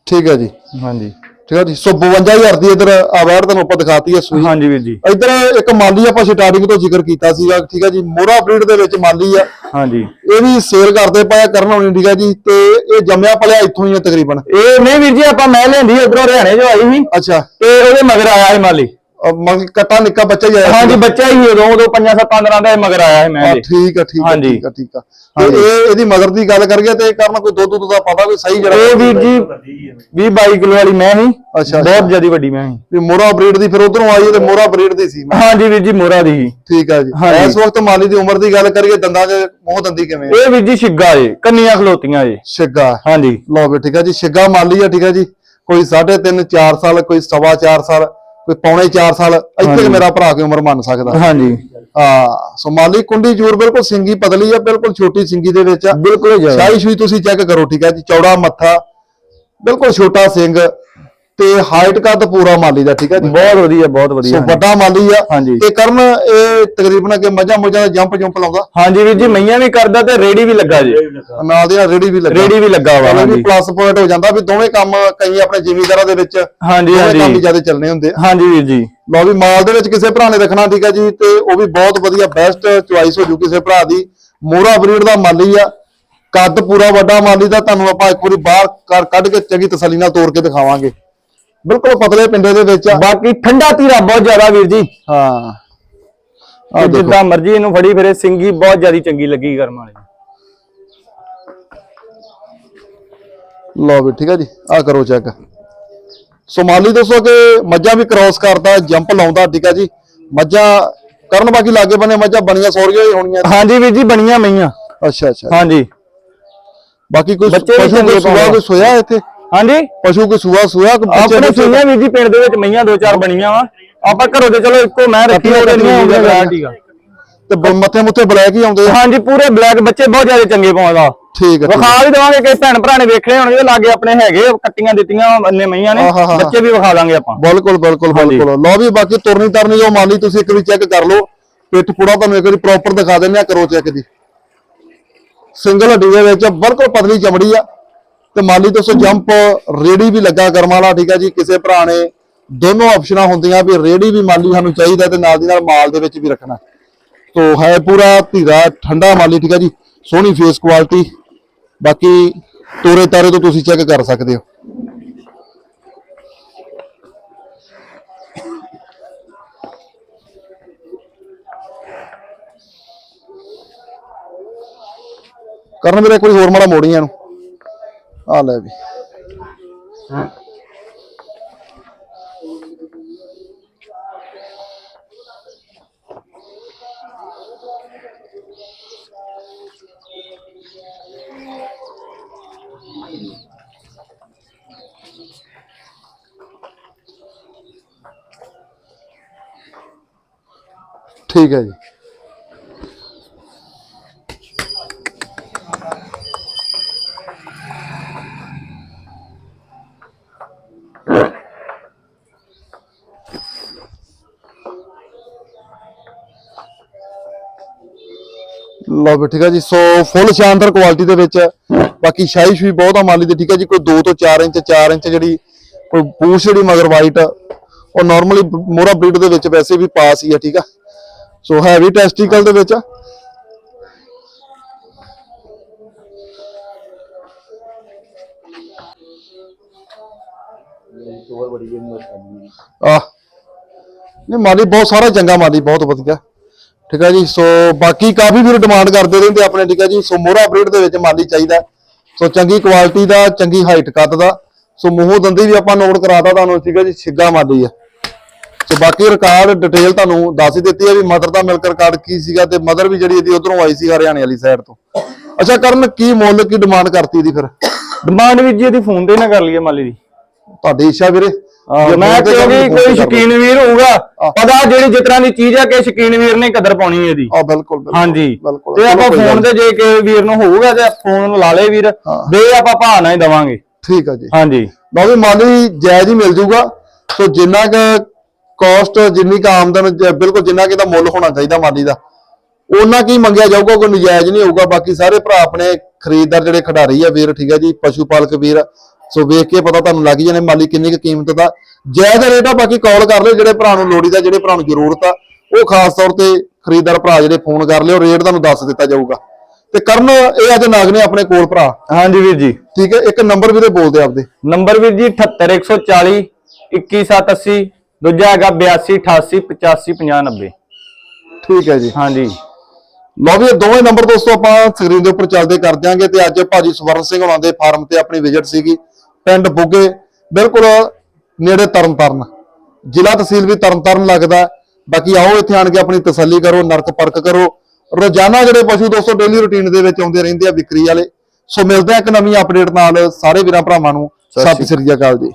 ਠੀਕ ਹੈ ਜੀ। ਹਾਂਜੀ। ਠੀਕ ਹੈ ਜੀ? ਸੋ 52000 ਦੀ ਇਧਰ ਆਵਾਰ ਤੁਹਾਨੂੰ ਆਪਾਂ ਦਿਖਾਤੀ ਹੈ ਸੂਈ। ਹਾਂਜੀ ਵੀਰ ਜੀ। ਇਧਰ ਇੱਕ ਮਾਲੀ ਆਪਾਂ ਸਟਾਰਟਿੰਗ ਤੋਂ ਜ਼ਿਕਰ ਕੀਤਾ ਸੀਗਾ ਠੀਕ ਹੈ ਜੀ? ਮੋਰਾ ਬਰੀਡ ਦੇ ਵਿੱਚ ਮਾਲੀ ਆ। ਹਾਂਜੀ। ਇਹ ਵੀ ਸੇਲ ਕਰਦੇ ਪਏ ਆ, ਕਰਨ ਹੋਣੀ ਠੀਕ ਹੈ ਜੀ? ਤੇ ਇਹ ਜੰਮਿਆ ਪਲਿਆ ਇੱਥੋਂ ਹੀ ਆ ਤਕਰੀਬਨ। ਇਹ ਨਹੀਂ ਵੀਰ ਜੀ ਆਪਾਂ ਮੈਂ ਲੈਂਦੀ ਉਧਰੋਂ ਹਰਿਆਣੇ ਜੋ ਆਈ ਸੀ। ਅੱਛਾ। ਤੇ ਉਹਦੇ ਮਗਰ ਆਇਆ ਸੀ ਮਾਲੀ। ਕਿ ਕੱਟਾ ਨਿੱਕਾ ਬੱਚਾ ਹੀ ਆਇਆ ਹਾਂਜੀ ਸੀਗਾ। ਬੱਚਾ ਹੀ ਉਦੋਂ ਉਦੋਂ 5 7 15 ਦਾ ਇਹ ਮਗਰ ਆਇਆ ਸੀ ਮੈਂ ਹਾਂ, ਦੇ ਠੀਕ ਆ ਠੀਕ ਆ ਹਾਂਜੀ। ਠੀਕ ਆ ਠੀਕ ਆ। ਤੇ ਇਹ ਇਹਦੀ ਮਦਰ ਦੀ ਗੱਲ ਕਰੀਏ ਤੇ ਕਰਨ ਕੋਈ ਦੁੱਧ ਦੁੱਧ ਦਾ ਪਤਾ ਕੋਈ ਸਹੀ ਜਿਹੜਾ ਇਹ ਵੀਰ ਜੀ ਵੱਡੀ ਹੈ 20 22 ਕਿਲੋ ਵਾਲੀ ਮੈਂ ਸੀ। ਅੱਛਾ, ਬਹੁਤ ਜਿਆਦੀ ਵੱਡੀ ਮੈਂ ਸੀ। ਵੀ ਮੋਰਾ ਬਰੀਡ ਦੀ ਫਿਰ ਉਧਰੋਂ ਆਈ ਤੇ ਮੋਰਾ ਬਰੀਡ ਦੀ ਸੀ। ਹਾਂਜੀ ਵੀਰ ਜੀ ਮੋਰਾ ਦੀ ਸੀ। ਠੀਕ ਆ ਜੀ। ਹਾਂਜੀ। ਇਸ ਵਕਤ ਮਾਲੀ ਦੀ ਉਮਰ ਦੀ ਗੱਲ ਕਰੀਏ ਦੰਦਾਂ 'ਚ ਮੂੰਹ ਦੰਦੀ ਕਿਵੇਂ ਆ? ਇਹ ਵੀਰ ਜੀ ਛਿੱਗਾ ਏ ਕੰਨੀਆਂ ਖਲੋਤੀਆਂ ਏ ਛਿੱਗਾ ਹਾਂਜੀ। ਲਓ ਵੀ ਠੀਕ ਆ ਜੀ ਛਿੱਗਾ ਮਾਲੀ ਆ ਠੀਕ ਆ ਜੀ। ਕੋਈ 3.5 4 ਸਾਲ ਕੋਈ ਸਵਾ 4 ਸਾਲ। ਕੋਈ ਪੌਣੇ 4 ਸਾਲ ਇੱਥੇ। ਕੁ ਮੇਰਾ ਭਰਾ ਕੋਈ ਉਮਰ ਮੰਨ ਸਕਦਾ? ਹਾਂਜੀ। ਹਾਂ ਸੋ ਮਾਲੀ ਕੁੰਡੀ ਜੂਰ ਬਿਲਕੁਲ ਸਿੰਗੀ ਪਤਲੀ ਆ ਬਿਲਕੁਲ ਛੋਟੀ ਸਿੰਗੀ ਦੇ ਵਿੱਚ ਆ। ਬਿਲਕੁਲ ਸ਼ਾਹੀ ਸ਼ੂਈ ਤੁਸੀਂ ਚੈੱਕ ਕਰੋ ਠੀਕ ਹੈ ਜੀ ਚੌੜਾ ਮੱਥਾ ਬਿਲਕੁਲ ਛੋਟਾ ਸਿੰਘ ਤੇ ਹਾਈਟ ਕੱਦ ਪੂਰਾ ਮਾਲੀ ਦਾ ਠੀਕ ਹੈ ਜੀ? ਬਹੁਤ ਵਧੀਆ ਬਹੁਤ ਸੋ ਵਧੀਆ ਵੱਡਾ ਮਾਲੀ ਆ। ਹਾਂਜੀ। ਤੇ ਕਰਨ ਇਹ ਤਕਰੀਬਨ ਕਿ ਮੱਝਾਂ ਮੁੱਝਾਂ ਦਾ ਜੰਪ ਜੰਪ ਲਾਉਂਦਾ? ਹਾਂਜੀ ਵੀਰ ਜੀ ਮਈਆਂ ਵੀ ਕਰਦਾ ਤੇ ਰੇੜੀ ਵੀ ਲੱਗਾ ਜੀ। ਨਾਲ ਦੀ ਰੇੜੀ ਵੀ ਲੱਗਾ। ਰੇੜੀ ਵੀ ਲੱਗਾ ਵਾ ਹਾਂਜੀ। ਪਲੱਸ ਪੁਆਇੰਟ ਹੋ ਜਾਂਦਾ ਵੀ ਦੋਵੇਂ ਕੰਮ ਕਈ ਆਪਣੇ ਜ਼ਿਮੀਂਦਾਰਾਂ ਦੇ ਵਿੱਚ ਹਾਂਜੀ ਦੋਵੇਂ ਕੰਮ ਹਾਂਜੀ। ਜ਼ਿਆਦਾ ਚੱਲਣੇ ਹੁੰਦੇ ਹਾਂਜੀ ਵੀਰ ਜੀ। ਲਓ ਵੀ ਮਾਲ ਦੇ ਵਿੱਚ ਕਿਸੇ ਭਰਾ ਨੇ ਰੱਖਣਾ ਠੀਕ ਹੈ ਜੀ ਤੇ ਉਹ ਵੀ ਬਹੁਤ ਵਧੀਆ ਬੈਸਟ ਚੁਆਇਸ ਹੋ ਜੂ ਕਿਸੇ ਭਰਾ ਦੀ। ਮੋਰਾ ਬਰੀਡ ਦਾ ਮਾਲੀ ਆ। ਕੱਦ ਪੂਰਾ ਵੱਡਾ ਮਾਲੀ ਦਾ ਤੁਹਾਨੂੰ ਆਪਾਂ ਇੱਕ ਵਾਰੀ ਬਾਹਰ ਕੱਢ ਕੇ ਚੰਗੀ ਤਸੱਲੀ ਨਾਲ ਤੋੜ ਕੇ ਦਿਖਾਵਾਂਗੇ। ਬਿਲਕੁਲ ਪਤਲੇ ਪਿੰਡੇ ਦੇ ਵਿੱਚ ਆ। ਬਾਕੀ ਠੰਡਾ ਧੀਰਾ ਬਹੁਤ ਜ਼ਿਆਦਾ ਵੀਰ ਜੀ। ਹਾਂ। ਆ ਜਿੱਦਾਂ ਮਰਜ਼ੀ ਇਹਨੂੰ ਫੜੀ ਫਿਰੇ ਸਿੰਗੀ ਬਹੁਤ ਜ਼ਿਆਦੀ ਚੰਗੀ ਲੱਗੀ ਕਰਮ ਵਾਲੀ। ਲਓ ਵੀ ਠੀਕ ਹੈ ਜੀ ਆ ਕਰੋ ਚੈੱਕ ਸੋਮਾਲੀ ਦੱਸੋ ਕਿ ਮੱਝਾਂ ਵੀ ਕ੍ਰਾਸ ਕਰਦਾ ਜੰਪ ਲਾਉਂਦਾ ਠੀਕ ਹੈ ਜੀ। ਮੱਝਾਂ ਕਰਨ ਬਾਕੀ ਲਾਗੇ ਬੰਨੇ ਮੱਝਾਂ ਬਣੀਆਂ ਸੌਰੀਆਂ ਹੀ ਹੋਣੀਆਂ ਹਾਂਜੀ ਵੀਰ ਜੀ ਬਣੀਆਂ ਮਈਆਂ ਅੱਛਾ ਅੱਛਾ। ਹਾਂਜੀ। ਬਾਕੀ ਪਸ਼ੂ। ਕੋਈ ਸੋਇਆ ਇੱਥੇ? ਹਾਂਜੀ? ਪਸ਼ੂ ਕੋਈ ਸੂਆ ਸੂਆ ਬੱਚੇ ਆਪਣੇ ਬੱਚੇ- ਸੁਈਆਂ ਵੀਰ ਜੀ ਪਿੰਡ ਦੇ ਵਿੱਚ ਮਈਆਂ ਦੋ ਚਾਰ ਬਣੀਆਂ ਵਾ। ਆਪਾਂ ਘਰੋਂ ਤੇ ਚਲੋ ਇੱਕੋ ਮੈਂ ਰੱਖੀ ਉਹਦੇ ਆਉਂਦਾ ਹੋਈਆਂ ਠੀਕ ਆ। ਤੇ ਬ- ਮੱਥੇ ਮੁੱਥੇ ਬਲੈਕ ਹੀ ਆਉਂਦੇ ਆ? ਹਾਂਜੀ ਪੂਰੇ ਬਲੈਕ ਬੱਚੇ ਬਹੁਤ ਜ਼ਿਆਦਾ ਚੰਗੇ ਪਾਉਂਦਾ। ਠੀਕ ਹੈ ਵਿਖਾ ਵੀ ਦੇਵਾਂਗੇ ਕਈ ਭੈਣ ਭਰਾ ਨੇ ਵੇਖਣੇ ਹੋਣਗੇ ਲਾਗੇ ਆਪਣੇ ਹੈਗੇ ਕੱਟੀਆਂ ਦਿੱਤੀਆਂ ਅੰਨੇ ਮਈਆਂ ਨੇ ਆਹਾ, ਆਹਾ। ਬੱਚੇ ਵੀ ਵਿਖਾ ਦਾਂਗੇ ਆਪਾਂ। ਬਿਲਕੁਲ ਬਿਲਕੁਲ। ਬਿਲਕੁਲ। ਲਓ ਵੀ ਬਾਕੀ ਤੁਰਨੀ ਤਰਨੀ ਜੋ ਮਾਲੀ ਤੁਸੀਂ ਇੱਕ ਵਾਰੀ ਚੈੱਕ ਕਰ ਲਓ। ਪਿੱਠ ਪੂੜਾ ਤੁਹਾਨੂੰ ਇੱਕ ਵਾਰੀ ਪ੍ਰੋਪਰ ਦਿਖਾ ਦਿੰਦੇ ਆ ਕਰੋ ਚੈੱਕ ਜੀ। ਸਿੰਗਲ ਹੱਡੀ ਦੇ ਵਿੱਚ ਬਿਲਕੁਲ ਪਤਲੀ ਚਮੜੀ ਆ। ਤੇ ਮਾਲੀ ਦੋਸਤੋ ਜੰਪ ਰੇੜੀ ਵੀ ਲੱਗਾ ਕਰਮ ਵਾਲਾ, ਠੀਕ ਹੈ ਜੀ, ਕਿਸੇ ਭਰਾ ਨੇ ਦੋਨੋਂ ਆਪਸ਼ਨਾਂ ਹੁੰਦੀਆਂ ਵੀ ਰੇੜੀ ਵੀ ਮਾਲੀ ਸਾਨੂੰ ਚਾਹੀਦਾ ਤੇ ਨਾਲ ਦੀ ਨਾਲ ਮਾਲ ਦੇ ਵਿੱਚ ਵੀ ਰੱਖਣਾ। ਤੋ ਹੈ ਪੂਰਾ ਧੀਰਾ, ਠੰਡਾ ਮਾਲੀ ਠੀਕ ਹੈ ਜੀ, ਸੋਹਣੀ ਫੇਸ ਕੁਆਲਿਟੀ ਬਾਕੀ ਤੋਰੇ ਤਾਰੇ ਤੋਂ ਤੁਸੀਂ ਚੈੱਕ ਕਰ ਸਕਦੇ ਹੋ। ਕਰਨ ਮੇਰੇ ਕੋਈ ਹੋਰ ਮਾੜਾ ਮੋੜੀਆਂ ਨੂੰ। ਆ ਲੈ ਵੀ। ਠੀਕ ਹੈ ਜੀ। ਲਓ ਵੀ ਠੀਕ ਹੈ ਜੀ। ਸੋ ਫੁੱਲ ਸ਼ਾਨਦਾਰ ਕੁਆਲਿਟੀ ਦੇ ਵਿੱਚ। ਬਾਕੀ ਸ਼ਾਈਸ਼ ਵੀ ਬਹੁਤ ਆ ਮਾਲੀ ਦੀ, ਠੀਕ ਹੈ ਜੀ। ਕੋਈ 2 ਤੋਂ 4 ਇੰਚ 4 ਇੰਚ ਜਿਹੜੀ ਕੋਈ ਪੂਛ ਜਿਹੜੀ ਮਗਰ ਵਾਈਟ ਉਹ ਨਾਰਮਲੀ ਮੋਰਾ ਬਰੀਡ ਦੇ ਵਿੱਚ ਵੈਸੇ ਵੀ ਪਾਸ ਹੀ ਆ, ਠੀਕ ਆ। ਸੋ ਹੈਵੀ ਟੈਸਟੀਕਲ ਦੇ ਵਿੱਚ। ਆ ਨਹੀਂ, ਮਾਲੀ ਬਹੁਤ ਸਾਰਾ ਚੰਗਾ ਮਾਲੀ, ਬਹੁਤ ਵਧੀਆ। ਠੀਕ ਹੈ ਜੀ? ਸੋ ਬਾਕੀ ਕਾਫੀ ਵੀਰ ਡਿਮਾਂਡ ਕਰਦੇ ਰਹਿੰਦੇ ਆਪਣੇ ਠੀਕ ਹੈ ਜੀ? ਸੋ ਮੋਹਰਾ ਬਰੀਡ ਦੇ ਵਿੱਚ ਮਾਲੀ ਚਾਹੀਦਾ ਸੋ ਚੰਗੀ ਕੁਆਲਿਟੀ ਦਾ ਚੰਗੀ ਹਾਈਟ ਕੱਦ ਦਾ। ਸੋ ਮੂੰਹੋਂ ਦੰਦੀ ਵੀ ਆਪਾਂ ਨੋਟ ਕਰਾਤਾ ਤੁਹਾਨੂੰ ਠੀਕ ਹੈ ਜੀ? ਛਿੱਗਾ ਮਾਲੀ ਆ। ਸੋ ਬਾਕੀ ਰਿਕਾਰਡ ਡਿਟੇਲ ਤੁਹਾਨੂੰ ਦੱਸ ਹੀ ਦਿੱਤੀ ਹੈ ਵੀ ਮਦਰ ਦਾ ਮਿਲਕ ਰਿਕਾਰਡ ਕੀ ਸੀਗਾ ਤੇ ਮਦਰ ਵੀ ਜਿਹੜੀ ਇਹਦੀ ਉਧਰੋਂ ਆਈ ਸੀ ਹਰਿਆਣੇ ਵਾਲੀ ਸਾਈਡ ਤੋਂ। ਅੱਛਾ ਕਰਨ ਕੀ ਮੁੱਲ ਕੀ ਡਿਮਾਂਡ ਕਰਤੀ ਇਹਦੀ ਫਿਰ? ਡਿਮਾਂਡ ਵੀਰ ਜੀ ਇਹਦੀ ਫੋਨ ਤੇ ਨਾ ਕਰ ਲਈਏ ਮਾਲੀ ਦੀ। ਤੁਹਾਡੀ ਇੱਛਾ ਵੀਰੇ। ਮੈਂ ਕਿਉਂਕਿ ਕੋਈ। ਸ਼ਕੀਨ ਵੀਰ ਹੋਊਗਾ ਪਤਾ ਜਿਹੜੀ ਤਰ੍ਹਾਂ ਦੀ ਚੀਜ਼ ਹੈ ਕਿ ਸ਼ਕੀਨ ਵੀਰ ਨੇ ਕਦਰ ਪਾਉਣੀ ਹੈ ਇਹਦੀ। ਆ ਬਿਲਕੁਲ ਹਾਂਜੀ। ਤੇ ਆਪਾਂ ਫੋਨ ਤੇ ਜੇ ਕਿਸੇ ਵੀਰ ਨੂੰ ਹੋਊਗਾ ਤੇ ਫੋਨ ਲਾ ਲੇ ਵੀਰ। ਦੇ ਆਪਾਂ ਭਾਅ ਨਾਲ ਹੀ ਦਵਾਂਗੇ। ਠੀਕ ਆ ਜੀ। ਹਾਂਜੀ। ਵੀ ਮਾਲੀ ਜਾਇਜ਼ ਹੀ ਮਿਲ ਜੂਗਾ ਸੋ ਜਿੰਨਾ ਕ ਕਾਸਟ ਜਿੰਨੀ ਕ ਆਮਦਨ ਬਿਲਕੁਲ ਜਿੰਨਾ ਕਿ ਦਾ ਮੁੱਲ ਹੋਣਾ ਚਾਹੀਦਾ ਮਾਲੀ ਦਾ ਉਹਨਾਂ ਕੀ ਮੰਗਿਆ ਜਾਊਗਾ ਕੋਈ ਨਜਾਇਜ਼ ਨਹੀਂ ਹੋਊਗਾ। ਬਾਕੀ ਸਾਰੇ ਭਰਾ ਆਪਣੇ ਖਰੀਦਦਾਰ ਜਿਹੜੇ ਖਿਡਾਰੀ ਆ ਵੀਰ ਠੀਕ ਹੈ ਜੀ ਪਸ਼ੂ ਪਾਲਕ ਵੀਰ ਸੋ ਵੇਖ ਕੇ ਪਤਾ ਤੁਹਾਨੂੰ ਲੱਗ ਜਾਣੇ ਮਾਲੀ ਕਿੰਨੀ ਕੁ ਕੀਮਤ ਦਾ। ਜਾਇਜ਼ ਰੇਟ ਆ ਬਾਕੀ ਕਾਲ ਕਰ ਲਿਓ ਜਿਹੜੇ ਭਰਾ ਨੂੰ ਲੋੜੀ ਦਾ ਜਿਹੜੇ ਭਰਾ ਨੂੰ ਜ਼ਰੂਰਤ ਆ। ਉਹ ਖਾਸ ਤੌਰ ਤੇ ਖਰੀਦਦਾਰ ਭਰਾ ਜਿਹੜੇ ਫੋਨ ਕਰ ਲਿਓ ਰੇਟ ਤੁਹਾਨੂੰ ਦੱਸ ਦਿੱਤਾ ਜਾਊਗਾ। ਤੇ ਕਰਨ ਇਹ ਅੱਜ ਨਾਗ ਨੇ ਆਪਣੇ ਕੋਲ ਭਰਾ। ਹਾਂਜੀ ਵੀਰ ਜੀ। ਠੀਕ ਹੈ ਇੱਕ ਨੰਬਰ ਵੀਰੇ ਬੋਲਦੇ ਆਪਦੇ। ਨੰਬਰ ਵੀਰ ਜੀ 78140 21780 ਦੂਜਾ ਹੈਗਾ 82 88 85 50 90 ਠੀਕ ਹੈ ਜੀ। ਹਾਂਜੀ। ਲਓ ਵੀ ਦੋਵੇਂ ਨੰਬਰ ਦੋਸਤੋ ਆਪਾਂ ਸਕਰੀਨ ਦੇ ਉੱਪਰ ਚੱਲਦੇ ਕਰ ਦਿਆਂਗੇ ਤੇ ਅੱਜ ਭਾਜੀ ਸਵਰਨ ਸਿੰਘ ਹੋਣਾ ਦੇ ਫਾਰਮ ਤੇ ਆਪਣੀ ਵਿਜ਼ਿਟ ਸੀਗੀ। ਪਿੰਡ ਬੁੱਗੇ ਬਿਲਕੁਲ ਨੇੜੇ ਤਰਨਤਾਰਨ। ਜ਼ਿਲ੍ਹਾ ਤਹਿਸੀਲ ਵੀ ਤਰਨਤਾਰਨ ਲੱਗਦਾ ਬਾਕੀ ਆਓ ਇੱਥੇ ਆਣ ਕੇ ਆਪਣੀ ਤਸੱਲੀ ਕਰੋ ਨਰਕ ਪਰਖ ਕਰੋ। ਰੋਜ਼ਾਨਾ ਜਿਹੜੇ ਪਸ਼ੂ ਦੋਸਤੋ ਡੇਲੀ ਰੁਟੀਨ ਦੇ ਵਿੱਚ ਆਉਂਦੇ ਰਹਿੰਦੇ ਆ ਵਿਕਰੀ ਵਾਲੇ। ਸੋ ਮਿਲਦੇ ਆ ਇੱਕ ਨਵੀਂ ਅਪਡੇਟ ਨਾਲ। ਸਾਰੇ ਵੀਰਾਂ ਭਰਾਵਾਂ ਨੂੰ ਸਤਿ ਸ੍ਰੀ ਅਕਾਲ ਜੀ।